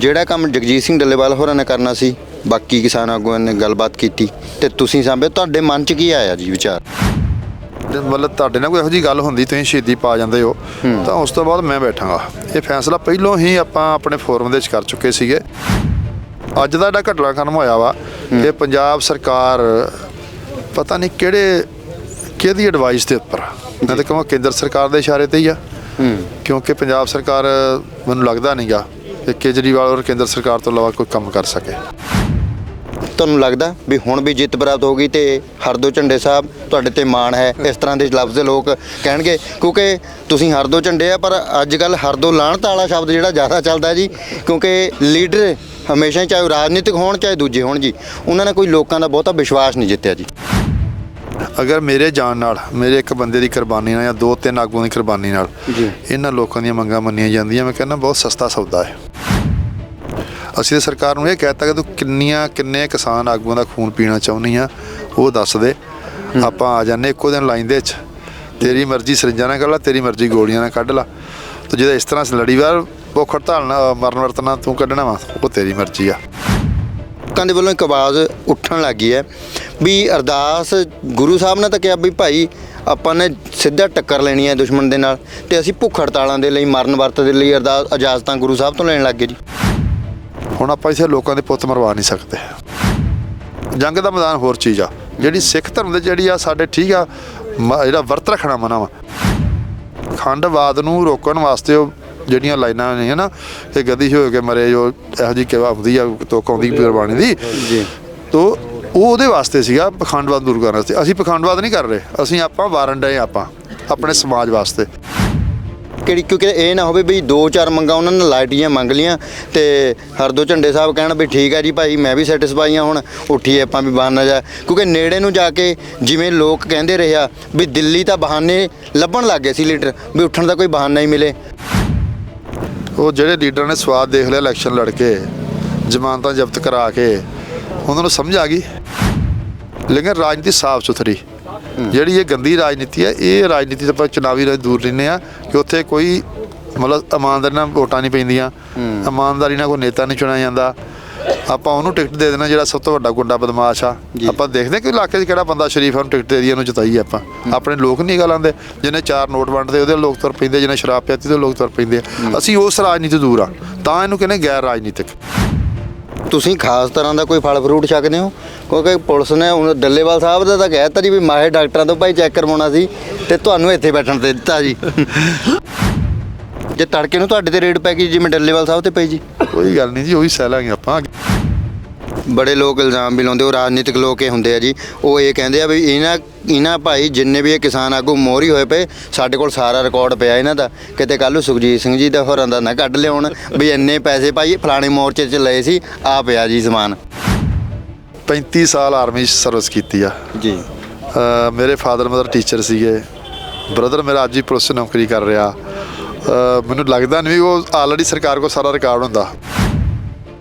ਜਿਹੜਾ ਕੰਮ ਜਗਜੀਤ ਸਿੰਘ ਡੱਲੇਵਾਲ ਹੋਰਾਂ ਨੇ ਕਰਨਾ ਸੀ ਬਾਕੀ ਕਿਸਾਨ ਆਗੂਆਂ ਨੇ ਗੱਲਬਾਤ ਕੀਤੀ ਤੇ ਤੁਸੀਂ ਸਾਂਭੇ ਤੁਹਾਡੇ ਮਨ 'ਚ ਕੀ ਆਇਆ ਜੀ ਵਿਚਾਰ? ਜੇ ਮਤਲਬ ਤੁਹਾਡੇ ਨਾਲ ਕੋਈ ਇਹੋ ਜੀ ਗੱਲ ਹੁੰਦੀ ਤੁਸੀਂ ਸ਼ਹੀਦੀ ਪਾ ਜਾਂਦੇ ਹੋ ਤਾਂ ਉਸ ਤੋਂ ਬਾਅਦ ਮੈਂ ਬੈਠਾਂਗਾ। ਇਹ ਫੈਸਲਾ ਪਹਿਲਾਂ ਹੀ ਆਪਾਂ ਆਪਣੇ ਫੋਰਮ ਦੇ ਵਿੱਚ ਕਰ ਚੁੱਕੇ ਸੀਗੇ। ਅੱਜ ਦਾ ਜਿਹੜਾ ਘਟਨਾਕ੍ਰਮ ਹੋਇਆ ਵਾ ਇਹ ਪੰਜਾਬ ਸਰਕਾਰ ਪਤਾ ਨਹੀਂ ਕਿਹੜੇ ਕਿਹਦੀ ਐਡਵਾਈਸ ਦੇ ਉੱਪਰ ਮੈਂ ਤਾਂ ਕਹਾਂ ਕੇਂਦਰ ਸਰਕਾਰ ਦੇ ਇਸ਼ਾਰੇ ਤੇ ਹੀ ਆ। ਕਿਉਂਕਿ ਪੰਜਾਬ ਸਰਕਾਰ ਮੈਨੂੰ ਲੱਗਦਾ ਨਹੀਂਗਾ ਕਿ ਕੇਜਰੀਵਾਲ ਔਰ ਕੇਂਦਰ ਸਰਕਾਰ ਤੋਂ ਇਲਾਵਾ ਕੋਈ ਕੰਮ ਕਰ ਸਕੇ। ਤੁਹਾਨੂੰ ਲੱਗਦਾ ਵੀ ਹੁਣ ਵੀ ਜਿੱਤ ਪ੍ਰਾਪਤ ਹੋ ਗਈ ਤੇ ਹਰਦੋ ਝੰਡੇ ਸਾਹਿਬ ਤੁਹਾਡੇ ਤੇ ਮਾਣ ਹੈ, ਇਸ ਤਰ੍ਹਾਂ ਦੇ ਲਫ਼ਜ਼ ਲੋਕ ਕਹਿਣਗੇ, ਕਿਉਂਕਿ ਤੁਸੀਂ ਹਰਦੋ ਝੰਡੇ ਆ, ਪਰ ਅੱਜ ਕੱਲ ਹਰਦੋ ਲਾਹਣਤ ਵਾਲਾ ਸ਼ਬਦ ਜਿਹੜਾ ਜ਼ਿਆਦਾ ਚੱਲਦਾ ਜੀ, ਕਿਉਂਕਿ ਲੀਡਰ ਹਮੇਸ਼ਾ ਹੀ ਚਾਹੇ ਉਹ ਰਾਜਨੀਤਿਕ ਹੋਣ, ਚਾਹੇ ਦੂਜੇ ਹੋਣ ਜੀ, ਉਹਨਾਂ ਨੇ ਕੋਈ ਲੋਕਾਂ ਦਾ ਬਹੁਤਾ ਵਿਸ਼ਵਾਸ ਨਹੀਂ ਜਿੱਤਿਆ ਜੀ। ਅਗਰ ਮੇਰੇ ਜਾਣ ਨਾਲ ਮੇਰੇ ਇੱਕ ਬੰਦੇ ਦੀ ਕੁਰਬਾਨੀ ਨਾਲ ਜਾਂ ਦੋ ਤਿੰਨ ਆਗੂਆਂ ਦੀ ਕੁਰਬਾਨੀ ਨਾਲ ਜੀ। ਇਹਨਾਂ ਲੋਕਾਂ ਦੀਆਂ ਮੰਗਾਂ ਮੰਨੀਆਂ ਜਾਂਦੀਆਂ ਮੈਂ ਕਹਿੰਦਾ ਬਹੁਤ ਸਸਤਾ ਸੌਦਾ ਹੈ। ਅਸੀਂ ਤਾਂ ਸਰਕਾਰ ਨੂੰ ਇਹ ਕਹਿਤਾ ਕਿ ਤੂੰ ਕਿੰਨੀਆਂ ਕਿੰਨੇ ਕਿਸਾਨ ਆਗੂਆਂ ਦਾ ਖੂਨ ਪੀਣਾ ਚਾਹੁੰਦੀ ਆ ਉਹ ਦੱਸ ਦੇ। ਆਪਾਂ ਆ ਜਾਂਦੇ ਇੱਕੋ ਦਿਨ ਲਾਈਨ ਦੇ ਵਿੱਚ। ਤੇਰੀ ਮਰਜ਼ੀ ਸਰਿੰਜਾਂ ਨਾਲ ਕੱਢ ਲਾ ਤੇਰੀ ਮਰਜ਼ੀ ਗੋਲੀਆਂ ਨਾਲ ਕੱਢ ਲਾ। ਤੂੰ ਜਿਹਦਾ ਇਸ ਤਰ੍ਹਾਂ ਲੜੀਵਾਰ ਭੁੱਖ ਹੜਤਾਲ ਨਾਲ ਮਰਨ ਵਰਤਣਾ ਤੂੰ ਕੱਢਣਾ ਵਾ ਉਹ ਤੇਰੀ ਮਰਜ਼ੀ ਆ। ਲੋਕਾਂ ਦੇ ਵੱਲੋਂ ਇੱਕ ਆਵਾਜ਼ ਉੱਠਣ ਲੱਗੀ ਹੈ ਵੀ ਅਰਦਾਸ ਗੁਰੂ ਸਾਹਿਬ ਨੇ ਤਾਂ ਕਿਹਾ ਵੀ ਭਾਈ ਆਪਾਂ ਨੇ ਸਿੱਧਾ ਟੱਕਰ ਲੈਣੀ ਹੈ ਦੁਸ਼ਮਣ ਦੇ ਨਾਲ ਤੇ ਅਸੀਂ ਭੁੱਖ ਹੜਤਾਲਾਂ ਦੇ ਲਈ, ਮਰਨ ਵਰਤ ਦੇ ਲਈ ਅਰਦਾਸ ਇਜਾਜ਼ਤਾਂ ਗੁਰੂ ਸਾਹਿਬ ਤੋਂ ਲੈਣ ਲੱਗੇ ਜੀ। ਹੁਣ ਆਪਾਂ ਇਸੇ ਲੋਕਾਂ ਦੇ ਪੁੱਤ ਮਰਵਾ ਨਹੀਂ ਸਕਦੇ। ਜੰਗ ਦਾ ਮੈਦਾਨ ਹੋਰ ਚੀਜ਼ ਆ। ਜਿਹੜੀ ਸਿੱਖ ਧਰਮ ਦੇ ਜਿਹੜੀ ਆ ਸਾਡੇ ਠੀਕ ਆ, ਮ- ਜਿਹੜਾ ਵਰਤ ਰੱਖਣਾ ਮਨਾ ਵਾ। ਖੰਡਵਾਦ ਨੂੰ ਰੋਕਣ ਵਾਸਤੇ ਉਹ ਜਿਹੜੀਆਂ ਲਾਈਨਾਂ ਨੇ ਨਾ ਇਹ ਗਦੀ ਹੋ ਕੇ ਮਰੇ ਜੋ ਇਹੋ ਜੀ ਕਿਵਾ ਹੁੰਦੀ ਆ ਤੋਕ ਆਉਂਦੀ ਕੁਰਬਾਨੀ ਦੀ। ਜੀ। ਤੋ ਉਹ ਉਹਦੇ ਵਾਸਤੇ ਸੀਗਾ ਪਖੰਡਵਾਦ ਦੂਰ ਕਰਨ ਵਾਸਤੇ। ਅਸੀਂ ਪਖੰਡਵਾਦ ਨਹੀਂ ਕਰ ਰਹੇ। ਅਸੀਂ ਆਪਾਂ ਵਾਰਨ ਡਏ ਆਪਾਂ ਆਪਣੇ ਸਮਾਜ ਵਾਸਤੇ। ਕਿਹੜੀ ਕਿਉਂਕਿ ਇਹ ਨਾ ਹੋਵੇ ਵੀ ਦੋ ਚਾਰ ਮੰਗਾਂ ਉਹਨਾਂ ਨੇ ਲਾਈਟੀਆਂ ਮੰਗ ਲੀਆਂ ਤੇ ਹਰਦੋ ਝੰਡੇ ਸਾਹਿਬ ਕਹਿਣ ਵੀ ਠੀਕ ਹੈ ਜੀ ਭਾਈ ਮੈਂ ਵੀ ਸੈਟੀਸਫਾਈ ਹਾਂ ਹੁਣ ਉੱਠੀਏ ਆਪਾਂ ਵੀ ਬਹਾਨਾ ਜਾ ਕਿਉਂਕਿ ਨੇੜੇ ਨੂੰ ਜਾ ਕੇ ਜਿਵੇਂ ਲੋਕ ਕਹਿੰਦੇ ਰਿਹਾ ਵੀ ਦਿੱਲੀ ਤਾਂ ਬਹਾਨੇ ਲੱਭਣ ਲੱਗ ਗਏ ਸੀ ਲੀਡਰ ਵੀ ਉੱਠਣ ਦਾ ਕੋਈ ਬਹਾਨਾ ਹੀ ਮਿਲੇ। ਉਹ ਜਿਹੜੇ ਲੀਡਰ ਨੇ ਸਵਾਦ ਦੇਖ ਲਿਆ ਇਲੈਕਸ਼ਨ ਲੜ ਕੇ ਜ਼ਮਾਨਤਾਂ ਜ਼ਬਤ ਕਰਾ ਕੇ ਉਹਨਾਂ ਨੂੰ ਸਮਝ ਆ ਗਈ। ਲੇਕਿਨ ਰਾਜਨੀਤੀ ਸਾਫ਼ ਸੁਥਰੀ। ਜਿਹੜੀ ਇਹ ਗੰਦੀ ਰਾਜਨੀਤੀ ਹੈ ਇਹ ਰਾਜਨੀਤੀ ਤੋਂ ਆਪਾਂ ਚੁਣਾਵੀ ਰਾਜ ਦੂਰ ਰਹਿੰਦੇ ਆ ਕਿ ਉੱਥੇ ਕੋਈ ਮਤਲਬ ਇਮਾਨਦਾਰੀ ਨਾਲ ਵੋਟਾਂ ਨਹੀਂ ਪੈਂਦੀਆਂ ਇਮਾਨਦਾਰੀ ਨਾਲ ਕੋਈ ਨੇਤਾ ਨਹੀਂ ਚੁਣਿਆ ਜਾਂਦਾ। ਆਪਾਂ ਉਹਨੂੰ ਟਿਕਟ ਦੇ ਦੇਣਾ ਜਿਹੜਾ ਸਭ ਤੋਂ ਵੱਡਾ ਗੁੰਡਾ ਬਦਮਾਸ਼ ਆ। ਆਪਾਂ ਦੇਖਦੇ ਕਿ ਇਲਾਕੇ 'ਚ ਕਿਹੜਾ ਬੰਦਾ ਸ਼ਰੀਫ ਆ ਉਹਨੂੰ ਟਿਕਟ ਦੇ ਦਈਏ ਉਹਨੂੰ ਜਿਤਾਈਏ ਆਪਾਂ। ਆਪਣੇ ਲੋਕ ਨਹੀਂ ਗੱਲ ਆਉਂਦੇ। ਜਿਹਨੇ ਚਾਰ ਨੋਟ ਵੰਡਦੇ ਉਹਦੇ ਲੋਕ ਤੁਰ ਪੈਂਦੇ ਜਿਹਨੇ ਸ਼ਰਾਬ ਪੀਤੀ ਉਹਦੇ ਲੋਕ ਤੁਰ ਪੈਂਦੇ। ਅਸੀਂ ਉਸ ਰਾਜਨੀਤੀ ਤੋਂ ਦੂਰ ਆ। ਤਾਂ ਇਹਨੂੰ ਕਹਿੰਦੇ ਗੈਰ ਰਾਜਨੀਤਿਕ। ਤੁਸੀਂ ਖਾਸ ਤਰ੍ਹਾਂ ਦਾ ਕੋਈ ਫਲ ਫਰੂਟ ਛਕਦੇ ਹੋ? ਕਿਉਂਕਿ ਪੁਲਿਸ ਨੇ ਹੁਣ ਡੱਲੇਵਾਲ ਸਾਹਿਬ ਦਾ ਤਾਂ ਕਹਿਤਾ ਜੀ ਵੀ ਮਾਹਿਰ ਡਾਕਟਰਾਂ ਤੋਂ ਭਾਈ ਚੈੱਕ ਕਰਵਾਉਣਾ ਸੀ ਤੇ ਤੁਹਾਨੂੰ ਇੱਥੇ ਬੈਠਣ ਤੇ ਦਿੱਤਾ ਜੀ। ਜੇ ਤੜਕੇ ਨੂੰ ਤੁਹਾਡੇ ਤੇ ਰੇਡ ਪੈ ਗਈ ਜਿਵੇਂ ਡੱਲੇਵਾਲ ਸਾਹਿਬ ਤੇ ਪਈ ਜੀ। ਕੋਈ ਗੱਲ ਨਹੀਂ ਜੀ ਉਹੀ ਸਹਿ ਲਾਂਗੇ ਆਪਾਂ। ਬੜੇ ਲੋਕ ਇਲਜ਼ਾਮ ਵੀ ਲਾਉਂਦੇ ਉਹ ਰਾਜਨੀਤਿਕ ਲੋਕ ਇਹ ਹੁੰਦੇ ਆ ਜੀ। ਉਹ ਇਹ ਕਹਿੰਦੇ ਆ ਵੀ ਇਹਨਾਂ ਇਹਨਾਂ ਭਾਈ ਜਿੰਨੇ ਵੀ ਇਹ ਕਿਸਾਨ ਆਗੂ ਮੋਹਰੀ ਹੋਏ ਪਏ ਸਾਡੇ ਕੋਲ ਸਾਰਾ ਰਿਕਾਰਡ ਪਿਆ ਇਹਨਾਂ ਦਾ। ਕਿਤੇ ਕੱਲ ਨੂੰ ਸੁਖਜੀਤ ਸਿੰਘ ਜੀ ਦਾ ਹੋਰਾਂ ਦਾ ਨਾ ਕੱਢ ਲਿਆਉਣ ਵੀ ਇੰਨੇ ਪੈਸੇ ਭਾਈ ਫਲਾਣੇ ਮੋਰਚੇ 'ਚ ਲਏ ਸੀ ਆ ਪਿਆ ਜੀ ਸਮਾਨ। 35 ਸਾਲ ਆਰਮੀ ਸਰਵਿਸ ਕੀਤੀ ਆ। ਜੀ। ਮੇਰੇ ਫਾਦਰ ਮਦਰ ਟੀਚਰ ਸੀਗੇ। ਬ੍ਰਦਰ ਮੇਰਾ ਅੱਜ ਹੀ ਪੁਲਿਸ 'ਚ ਨੌਕਰੀ ਕਰ ਰਿਹਾ। ਮੈਨੂੰ ਲੱਗਦਾ ਨਹੀਂ ਉਹ ਆਲਰੇਡੀ ਸਰਕਾਰ ਕੋਲ ਸਾਰਾ ਰਿਕਾਰਡ ਹੁੰਦਾ।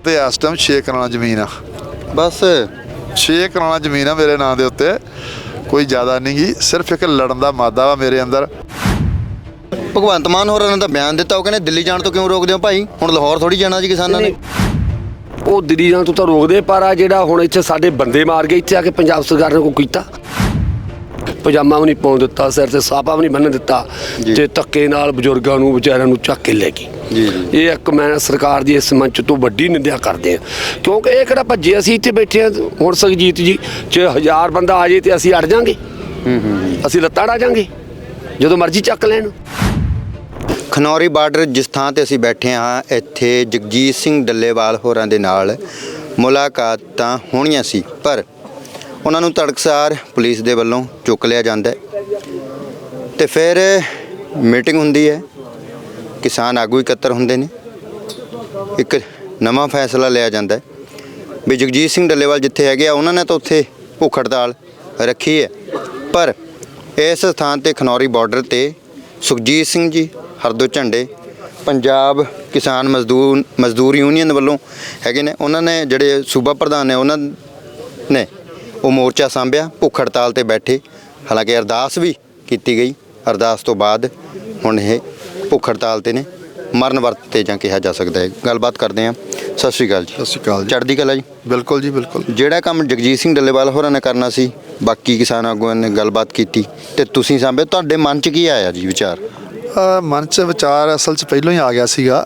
ਤੇ ਇਸ ਟਾਈਮ 6 ਕਨਾਲਾਂ ਜ਼ਮੀਨ ਆ। ਬਸ 6 ਕਨਾਲਾਂ ਜ਼ਮੀਨ ਆ ਮੇਰੇ ਨਾਂ ਦੇ ਉੱਤੇ। ਕੋਈ ਜ਼ਿਆਦਾ ਨਹੀਂ ਗੀ ਸਿਰਫ ਇੱਕ ਲੜਨ ਦਾ ਮਾਦਾ ਵਾ ਮੇਰੇ ਅੰਦਰ। ਭਗਵੰਤ ਮਾਨ ਹੋਰਾਂ ਨੇ ਤਾਂ ਬਿਆਨ ਦਿੱਤਾ ਉਹ ਕਹਿੰਦੇ ਦਿੱਲੀ ਜਾਣ ਤੋਂ ਕਿਉਂ ਰੋਕਦੇ ਹੋ ਭਾਈ? ਹੁਣ ਲਾਹੌਰ ਥੋੜੀ ਜਾਣਾ ਜੀ ਕਿਸਾਨਾਂ ਨੇ। ਉਹ ਦਿੱਲੀ ਜਾਣ ਤੋਂ ਤਾਂ ਰੋਕਦੇ ਪਰ ਆ ਜਿਹੜਾ ਹੁਣ ਇੱਥੇ ਸਾਡੇ ਬੰਦੇ ਮਾਰ ਗਏ ਇੱਥੇ ਆ ਕੇ ਪੰਜਾਬ ਸਰਕਾਰ ਨੇ ਕੋਈ ਕੀਤਾ? ਪਜਾਮਾ ਵੀ ਨਹੀਂ ਪਾਉਣ ਦਿੱਤਾ ਸਿਰ ਤੇ ਸਾਪਾ ਵੀ ਨਹੀਂ ਬੰਨ੍ਹਣ ਦਿੱਤਾ। ਤੇ ਧੱਕੇ ਨਾਲ ਬਜ਼ੁਰਗਾਂ ਨੂੰ ਵਿਚਾਰਿਆਂ ਨੂੰ ਚੱਕ ਕੇ ਲੈ ਗਈ। ਇਹ ਇੱਕ ਮੈਂ ਸਰਕਾਰ ਦੀ ਇਸ ਮੰਚ ਤੋਂ ਵੱਡੀ ਨਿੰਦਿਆ ਕਰਦੇ ਆ ਕਿਉਂਕਿ ਇਹ ਕਿਹੜਾ ਭੱਜੇ ਅਸੀਂ ਇੱਥੇ ਬੈਠੇ ਆ ਹੁਣ ਸੁਖਜੀਤ ਜੀ ਜੇ ਹਜ਼ਾਰ ਬੰਦਾ ਆ ਜੇ ਤੇ ਅਸੀਂ ਅੜ ਜਾਾਂਗੇ। ਅਸੀਂ ਲੱਤਾਂ ਅੜਾ ਜਾਾਂਗੇ ਜਦੋਂ ਮਰਜ਼ੀ ਚੱਕ ਲੈਣ। ਖਨੌਰੀ ਬਾਰਡਰ ਜਿਸ ਥਾਂ ਤੇ ਅਸੀਂ ਬੈਠੇ ਹਾਂ ਇੱਥੇ ਜਗਜੀਤ ਸਿੰਘ ਡੱਲੇਵਾਲ ਹੋਰਾਂ ਦੇ ਨਾਲ ਮੁਲਾਕਾਤਾਂ ਹੋਣੀਆਂ ਸੀ ਪਰ ਉਹਨਾਂ ਨੂੰ ਤੜਕਸਾਰ ਪੁਲਿਸ ਦੇ ਵੱਲੋਂ ਚੁੱਕ ਲਿਆ ਜਾਂਦਾ ਹੈ। ਤੇ ਫਿਰ ਮੀਟਿੰਗ ਹੁੰਦੀ ਹੈ। ਕਿਸਾਨ ਆਗੂ ਇਕੱਤਰ ਹੁੰਦੇ ਨੇ। ਇੱਕ ਨਵਾਂ ਫੈਸਲਾ ਲਿਆ ਜਾਂਦਾ ਵੀ ਜਗਜੀਤ ਸਿੰਘ ਡੱਲੇਵਾਲ ਜਿੱਥੇ ਹੈਗੇ ਆ, ਉਹਨਾਂ ਨੇ ਤਾਂ ਉੱਥੇ ਭੁੱਖ ਹੜਤਾਲ ਰੱਖੀ ਹੈ। ਪਰ ਇਸ ਸਥਾਨ ਤੇ ਖਨੌਰੀ ਬਾਰਡਰ ਤੇ ਸੁਖਜੀਤ ਸਿੰਘ ਜੀ ਹਰਦੋ ਝੰਡੇ ਪੰਜਾਬ ਕਿਸਾਨ ਮਜ਼ਦੂਰ ਮਜ਼ਦੂਰ ਯੂਨੀਅਨ ਵੱਲੋਂ ਹੈਗੇ ਨੇ। ਉਹਨਾਂ ਨੇ ਜਿਹੜੇ ਸੂਬਾ ਪ੍ਰਧਾਨ ਨੇ, ਉਹਨਾਂ ਨੇ ਉਹ ਮੋਰਚਾ ਸੰਭਿਆ ਭੁੱਖ ਹੜਤਾਲ ਤੇ ਬੈਠੇ। ਹਾਲਾਂਕਿ ਅਰਦਾਸ ਵੀ ਕੀਤੀ ਗਈ। ਅਰਦਾਸ ਤੋਂ ਬਾਅਦ ਹੁਣ ਇਹ ਭੁੱਖ ਹੜਤਾਲ ਤੇ ਨੇ ਮਰਨ ਵਰਤ ਤੇ ਜਾਂ ਕਿਹਾ ਜਾ ਸਕਦਾ ਹੈ। ਗੱਲਬਾਤ ਕਰਦੇ ਹਾਂ। ਸਤਿ ਸ਼੍ਰੀ ਅਕਾਲ ਜੀ। ਸਤਿ ਸ਼੍ਰੀ ਅਕਾਲ ਜੀ। ਚੜ੍ਹਦੀ ਕਲਾ ਜੀ? ਬਿਲਕੁਲ ਜੀ ਬਿਲਕੁਲ। ਜਿਹੜਾ ਕੰਮ ਜਗਜੀਤ ਸਿੰਘ ਡੱਲੇਵਾਲ ਹੋਰਾਂ ਨੇ ਕਰਨਾ ਸੀ ਬਾਕੀ ਕਿਸਾਨ ਆਗੂਆਂ ਨੇ ਗੱਲਬਾਤ ਕੀਤੀ। ਤੇ ਤੁਸੀਂ ਸਾਂਭੇ ਤੁਹਾਡੇ ਮਨ 'ਚ ਕੀ ਆਇਆ ਜੀ ਵਿਚਾਰ? ਮਨ 'ਚ ਵਿਚਾਰ ਅਸਲ 'ਚ ਪਹਿਲਾਂ ਹੀ ਆ ਗਿਆ ਸੀਗਾ।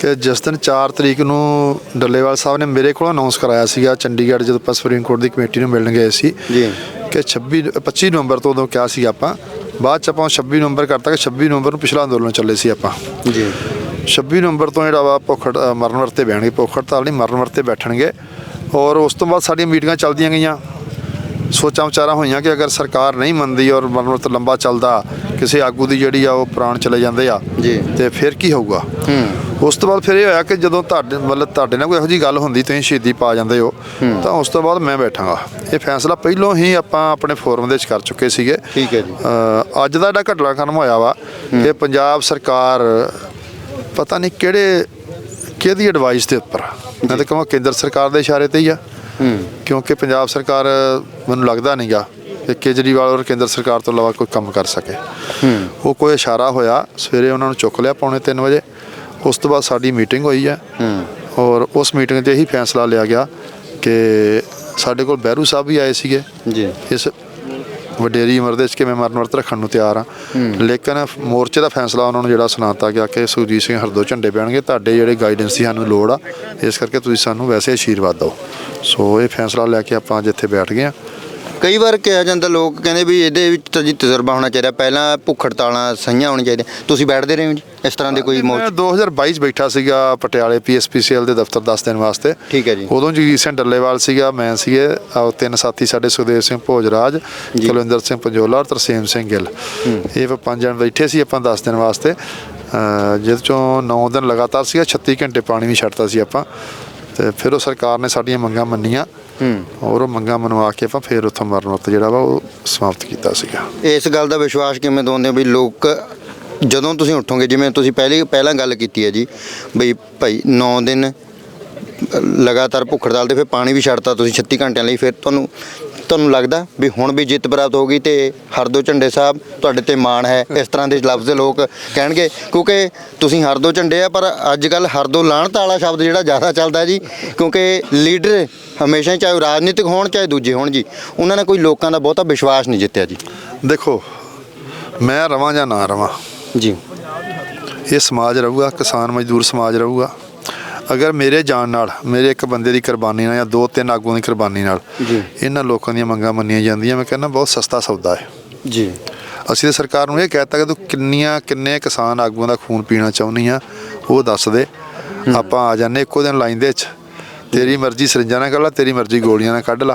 ਕਿ ਜਿਸ ਦਿਨ 4 ਤਰੀਕ ਨੂੰ ਡੱਲੇਵਾਲ ਸਾਹਿਬ ਨੇ ਮੇਰੇ ਕੋਲ ਅਨਾਉਂਸ ਕਰਾਇਆ ਸੀਗਾ ਚੰਡੀਗੜ੍ਹ ਜਦੋਂ ਆਪਾਂ ਸੁਪਰੀਮ ਕੋਰਟ ਦੀ ਕਮੇਟੀ ਨੂੰ ਮਿਲਣ ਗਏ ਸੀ ਜੀ। ਕਿ 26 25 ਨਵੰਬਰ ਤੋਂ ਉਦੋਂ ਕਿਹਾ ਸੀ ਆਪਾਂ ਬਾਅਦ ਚ ਆਪਾਂ 26 ਨਵੰਬਰ ਕਰਤਾ ਕਿ 26 ਨਵੰਬਰ ਨੂੰ ਪਿਛਲਾ ਅੰਦੋਲਨ ਚੱਲੇ ਸੀ ਆਪਾਂ। ਜੀ। 26 ਨਵੰਬਰ ਤੋਂ ਜਿਹੜਾ ਵਾ ਭੁੱਖ ਮਰਨ ਵਰਤੇ ਬਹਿਣਗੇ ਭੁੱਖ ਹੜਤਾਲ ਨਹੀਂ ਮਰਨ ਵਰਤੇ ਬੈਠਣਗੇ। ਔਰ ਉਸ ਤੋਂ ਬਾਅਦ ਸਾਡੀਆਂ ਮੀਟਿੰਗਾਂ ਚੱਲਦੀਆਂ ਗਈਆਂ। ਸੋਚਾਂ ਵਿਚਾਰਾਂ ਹੋਈਆਂ ਕਿ ਅਗਰ ਸਰਕਾਰ ਨਹੀਂ ਮੰਨਦੀ ਔਰ ਮਰਨ ਵਰਤ ਲੰਬਾ ਚੱਲਦਾ ਕਿਸੇ ਆਗੂ ਦੀ ਜਿਹੜੀ ਆ ਉਹ ਪ੍ਰਾਣ ਚਲੇ ਜਾਂਦੇ ਆ ਜੀ। ਤੇ ਫਿਰ ਕੀ ਹੋਊਗਾ? ਹੂੰ। ਉਸ ਤੋਂ ਬਾਅਦ ਫਿਰ ਇਹ ਹੋਇਆ ਕਿ ਜਦੋਂ ਤੁਹਾਡੇ ਮਤਲਬ ਤੁਹਾਡੇ ਨਾਲ ਕੋਈ ਇਹੋ ਜੀ ਗੱਲ ਹੁੰਦੀ ਤੁਸੀਂ ਸ਼ਹੀਦੀ ਪਾ ਜਾਂਦੇ ਹੋ ਤਾਂ ਉਸ ਤੋਂ ਬਾਅਦ ਮੈਂ ਬੈਠਾਂਗਾ। ਇਹ ਫੈਸਲਾ ਪਹਿਲਾਂ ਹੀ ਆਪਾਂ ਆਪਣੇ ਫੋਰਮ ਦੇ ਵਿੱਚ ਕਰ ਚੁੱਕੇ ਸੀਗੇ। ਠੀਕ ਹੈ ਜੀ। ਅ, ਅੱਜ ਦਾ ਜਿਹੜਾ ਘਟਨਾਕ੍ਰਮ ਹੋਇਆ ਵਾ ਕਿ ਪੰਜਾਬ ਸਰਕਾਰ ਪਤਾ ਨਹੀਂ ਕਿਹੜੇ ਕਿਹਦੀ ਐਡਵਾਈਸ ਦੇ ਉੱਪਰ ਮੈਂ ਤਾਂ ਕਹਾਂ ਕੇਂਦਰ ਸਰਕਾਰ ਦੇ ਇਸ਼ਾਰੇ ਤੇ ਹੀ ਆ। ਕਿਉਂਕਿ ਪੰਜਾਬ ਸਰਕਾਰ ਮੈਨੂੰ ਲੱਗਦਾ ਨਹੀਂਗਾ ਕਿ ਕੇਜਰੀਵਾਲ ਔਰ ਕੇਂਦਰ ਸਰਕਾਰ ਤੋਂ ਇਲਾਵਾ ਕੋਈ ਕੰਮ ਕਰ ਸਕੇ। ਉਹ ਕੋਈ ਇਸ਼ਾਰਾ ਹੋਇਆ ਸਵੇਰੇ ਉਹਨਾਂ ਨੂੰ ਚੁੱਕ ਲਿਆ ਪੌਣੇ 3 ਵਜੇ। ਉਸ ਤੋਂ ਬਾਅਦ ਸਾਡੀ ਮੀਟਿੰਗ ਹੋਈ ਹੈ। ਹੂੰ। ਔਰ ਉਸ ਮੀਟਿੰਗ 'ਤੇ ਇਹੀ ਫੈਸਲਾ ਲਿਆ ਗਿਆ ਕਿ ਸਾਡੇ ਕੋਲ ਬਹਿਰੂ ਸਾਹਿਬ ਵੀ ਆਏ ਸੀਗੇ। ਜੀ। ਇਸ ਵਡੇਰੀ ਉਮਰ ਦੇ ਵਿੱਚ ਕਿ ਮੈਂ ਮਰਨ ਵਰਤ ਰੱਖਣ ਨੂੰ ਤਿਆਰ ਹਾਂ। ਲੇਕਿਨ ਮੋਰਚੇ ਦਾ ਫੈਸਲਾ ਉਹਨਾਂ ਨੂੰ ਜਿਹੜਾ ਸੁਣਾਤਾ ਗਿਆ ਕਿ ਸੁਖਜੀਤ ਸਿੰਘ ਹਰਦੋ ਝੰਡੇ ਪੈਣਗੇ ਤੁਹਾਡੇ ਜਿਹੜੇ ਗਾਈਡੈਂਸ ਦੀ ਸਾਨੂੰ ਲੋੜ ਆ ਇਸ ਕਰਕੇ ਤੁਸੀਂ ਸਾਨੂੰ ਵੈਸੇ ਆਸ਼ੀਰਵਾਦ ਦਿਓ। ਸੋ ਇਹ ਫੈਸਲਾ ਲੈ ਕੇ ਆਪਾਂ ਅੱਜ ਇੱਥੇ ਬੈਠ ਗਏ ਹਾਂ ਕਈ ਵਾਰ ਕਿਹਾ ਜਾਂਦਾ ਲੋਕ ਕਹਿੰਦੇ ਵੀ ਇਹਦੇ ਵਿੱਚ ਤਾਂ ਜੀ ਤਜਰਬਾ ਹੋਣਾ ਚਾਹੀਦਾ ਪਹਿਲਾਂ ਭੁੱਖ ਹੜਤਾਲਾਂ ਸਹੀਆਂ ਹੋਣੀਆਂ ਚਾਹੀਦੀਆਂ। ਤੁਸੀਂ ਬੈਠਦੇ ਰਹੇ ਹੋ ਜੀ ਇਸ ਤਰ੍ਹਾਂ ਦੇ ਕੋਈ ਮੈਂ ਮੋਰਚੇ? 2022 'ਚ ਬੈਠਾ ਸੀਗਾ ਪਟਿਆਲੇ ਪੀਐਸਪੀਸੀਐਲ ਦੇ ਦਫ਼ਤਰ 10 ਦਿਨ ਵਾਸਤੇ। ਠੀਕ ਹੈ ਜੀ। ਉਦੋਂ ਜਗਜੀਤ ਸਿੰਘ ਡੱਲੇਵਾਲ ਸੀਗਾ ਮੈਂ ਸੀਗੇ ਆਹ ਤਿੰਨ ਸਾਥੀ ਸਾਡੇ ਸੁਖਦੇਵ ਸਿੰਘ ਭੋਜਰਾਜ। ਕੁਲਵਿੰਦਰ ਸਿੰਘ ਪੰਜੋਲਾ ਔਰ ਤਰਸੇਮ ਸਿੰਘ ਗਿੱਲ। ਇਹ ਆਪਾਂ ਪੰਜ ਜਣ ਬੈਠੇ ਸੀ ਆਪਾਂ 10 ਦਿਨ ਵਾਸਤੇ। ਅਹ ਜਿਹਦੇ ਚੋਂ 9 ਦਿਨ ਲਗਾਤਾਰ ਸੀਗਾ 36 ਘੰਟੇ ਪਾਣੀ ਵੀ ਛੱਡਤਾ ਸੀ ਆਪਾਂ। ਤੇ ਫਿਰ ਉਹ ਸਰਕਾਰ ਨੇ ਸਾਡੀਆਂ ਮੰਗਾਂ ਮੰਨੀਆਂ। ਔਰ ਉਹ ਮੰਗਾਂ ਮਨਵਾ ਕੇ ਆਪਾਂ ਫਿਰ ਉੱਥੋਂ ਮਰਨ ਵਰਤ ਜਿਹੜਾ ਵਾ ਉਹ ਸਮਾਪਤ ਕੀਤਾ ਸੀਗਾ। ਇਸ ਗੱਲ ਦਾ ਵਿਸ਼ਵਾਸ ਕਿਵੇਂ ਦਵਾਉਂਦੇ ਹੋ ਵੀ ਲੋਕ ਜਦੋਂ ਤੁਸੀਂ ਉੱਠੋਗੇ ਜਿਵੇਂ ਤੁਸੀਂ ਪਹਿਲੀ ਪਹਿਲਾਂ ਗੱਲ ਕੀਤੀ ਹੈ ਜੀ ਬਈ ਭਾਈ 9 ਦਿਨ ਲਗਾਤਾਰ ਭੁੱਖ ਹੜਤਾਲ ਤੇ ਫਿਰ ਪਾਣੀ ਵੀ ਛੱਡਤਾ ਤੁਸੀਂ 36 ਘੰਟਿਆਂ ਲਈ ਫਿਰ ਤੁਹਾਨੂੰ ਤੁਹਾਨੂੰ ਲੱਗਦਾ ਵੀ ਹੁਣ ਵੀ ਜਿੱਤ ਪ੍ਰਾਪਤ ਹੋ ਗਈ ਤੇ ਹਰਦੋ ਝੰਡੇ ਸਾਹਿਬ ਤੁਹਾਡੇ ਤੇ ਮਾਣ ਹੈ ਇਸ ਤਰ੍ਹਾਂ ਦੇ ਲਫ਼ਜ਼ ਲੋਕ ਕਹਿਣਗੇ ਕਿਉਂਕਿ ਤੁਸੀਂ ਹਰਦੋ ਝੰਡੇ ਆ ਪਰ ਅੱਜ ਕੱਲ ਹਰਦੋ ਲਾਹਣਤ ਵਾਲਾ ਸ਼ਬਦ ਜਿਹੜਾ ਜ਼ਿਆਦਾ ਚੱਲਦਾ ਜੀ ਕਿਉਂਕਿ ਲੀਡਰ ਹਮੇਸ਼ਾ ਹੀ ਚਾਹੇ ਰਾਜਨੀਤਿਕ ਹੋਣ ਚਾਹੇ ਦੂਜੇ ਹੋਣ ਜੀ ਉਹਨਾਂ ਨੇ ਕੋਈ ਲੋਕਾਂ ਦਾ ਬਹੁਤਾ ਵਿਸ਼ਵਾਸ ਨਹੀਂ ਜਿੱਤਿਆ ਜੀ। ਦੇਖੋ ਮੈਂ ਰਵਾਂ ਜਾਂ ਨਾ ਰਵਾਂ? ਜੀ। ਇਹ ਸਮਾਜ ਰਹੂਗਾ ਕਿਸਾਨ ਮਜ਼ਦੂਰ ਸਮਾਜ ਰਹੂਗਾ। ਅਗਰ ਮੇਰੇ ਜਾਣ ਨਾਲ ਮੇਰੇ ਇੱਕ ਬੰਦੇ ਦੀ ਕੁਰਬਾਨੀ ਨਾਲ ਜਾਂ ਦੋ ਤਿੰਨ ਆਗੂਆਂ ਦੀ ਕੁਰਬਾਨੀ ਨਾਲ ਜੀ। ਇਹਨਾਂ ਲੋਕਾਂ ਦੀਆਂ ਮੰਗਾਂ ਮੰਨੀਆਂ ਜਾਂਦੀਆਂ ਮੈਂ ਕਹਿੰਦਾ ਬਹੁਤ ਸਸਤਾ ਸੌਦਾ ਹੈ। ਜੀ। ਅਸੀਂ ਤਾਂ ਸਰਕਾਰ ਨੂੰ ਇਹ ਕਹਿਤਾ ਕਿ ਤੂੰ ਕਿੰਨੀਆਂ ਕਿੰਨੇ ਕਿਸਾਨ ਆਗੂਆਂ ਦਾ ਖੂਨ ਪੀਣਾ ਚਾਹੁੰਦੀ ਆ ਉਹ ਦੱਸ ਦੇ। ਆਪਾਂ ਆ ਜਾਂਦੇ ਇੱਕੋ ਦਿਨ ਲਾਈਨ ਦੇ ਵਿੱਚ। ਤੇਰੀ ਮਰਜ਼ੀ ਸਰਿੰਜਾਂ ਨਾਲ ਕੱਢ ਲਾ ਤੇਰੀ ਮਰਜ਼ੀ ਗੋਲੀਆਂ ਨਾਲ ਕੱਢ ਲਾ।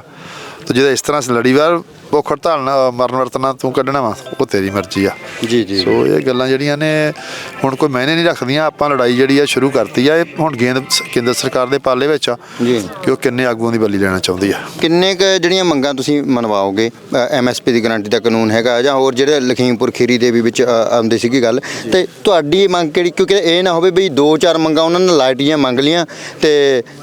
ਤੂੰ ਜਿਹਦਾ ਇਸ ਤਰ੍ਹਾਂ ਲੜੀਵਾਰ ਭੁੱਖ ਹੜਤਾਲ ਨਾਲ ਮਰਨ ਵਰਤਣਾ ਤੂੰ ਕੱਢਣਾ ਵਾ ਉਹ ਤੇਰੀ ਮਰਜ਼ੀ ਆ। ਜੀ ਜੀ ਸੋ ਇਹ ਗੱਲਾਂ ਜਿਹੜੀਆਂ ਨੇ ਹੁਣ ਕੋਈ ਮਾਇਨੇ ਨਹੀਂ ਰੱਖਦੀਆਂ ਆਪਾਂ ਲੜਾਈ ਜਿਹੜੀ ਆ ਸ਼ੁਰੂ ਕਰਤੀ ਆ ਇਹ ਹੁਣ ਗੇਂਦ ਕੇਂਦਰ ਸਰਕਾਰ ਦੇ ਪਾਲੇ ਵਿੱਚ ਆ ਜੀ। ਕਿ ਉਹ ਕਿੰਨੇ ਆਗੂਆਂ ਦੀ ਬਲੀ ਲੈਣਾ ਚਾਹੁੰਦੀ ਆ। ਕਿੰਨੇ ਕ ਜਿਹੜੀਆਂ ਮੰਗਾਂ ਤੁਸੀਂ ਮਨਵਾਓਗੇ ਐਮਐਸਪੀ ਦੀ ਗਾਰੰਟੀ ਦਾ ਕਾਨੂੰਨ ਹੈਗਾ ਜਾਂ ਹੋਰ ਜਿਹੜੇ ਲਖੀਮਪੁਰ ਖੀਰੀ ਦੇ ਵੀ ਵਿੱਚ ਆਉਂਦੀ ਸੀਗੀ ਗੱਲ ਤੇ ਤੁਹਾਡੀ ਮੰਗ ਕਿਹੜੀ ਕਿਉਂਕਿ ਇਹ ਨਾ ਹੋਵੇ ਵੀ ਦੋ ਚਾਰ ਮੰਗਾਂ ਉਹਨਾਂ ਨੇ ਲਾਈਟੀਆਂ ਮੰਗ ਲੀਆਂ ਤੇ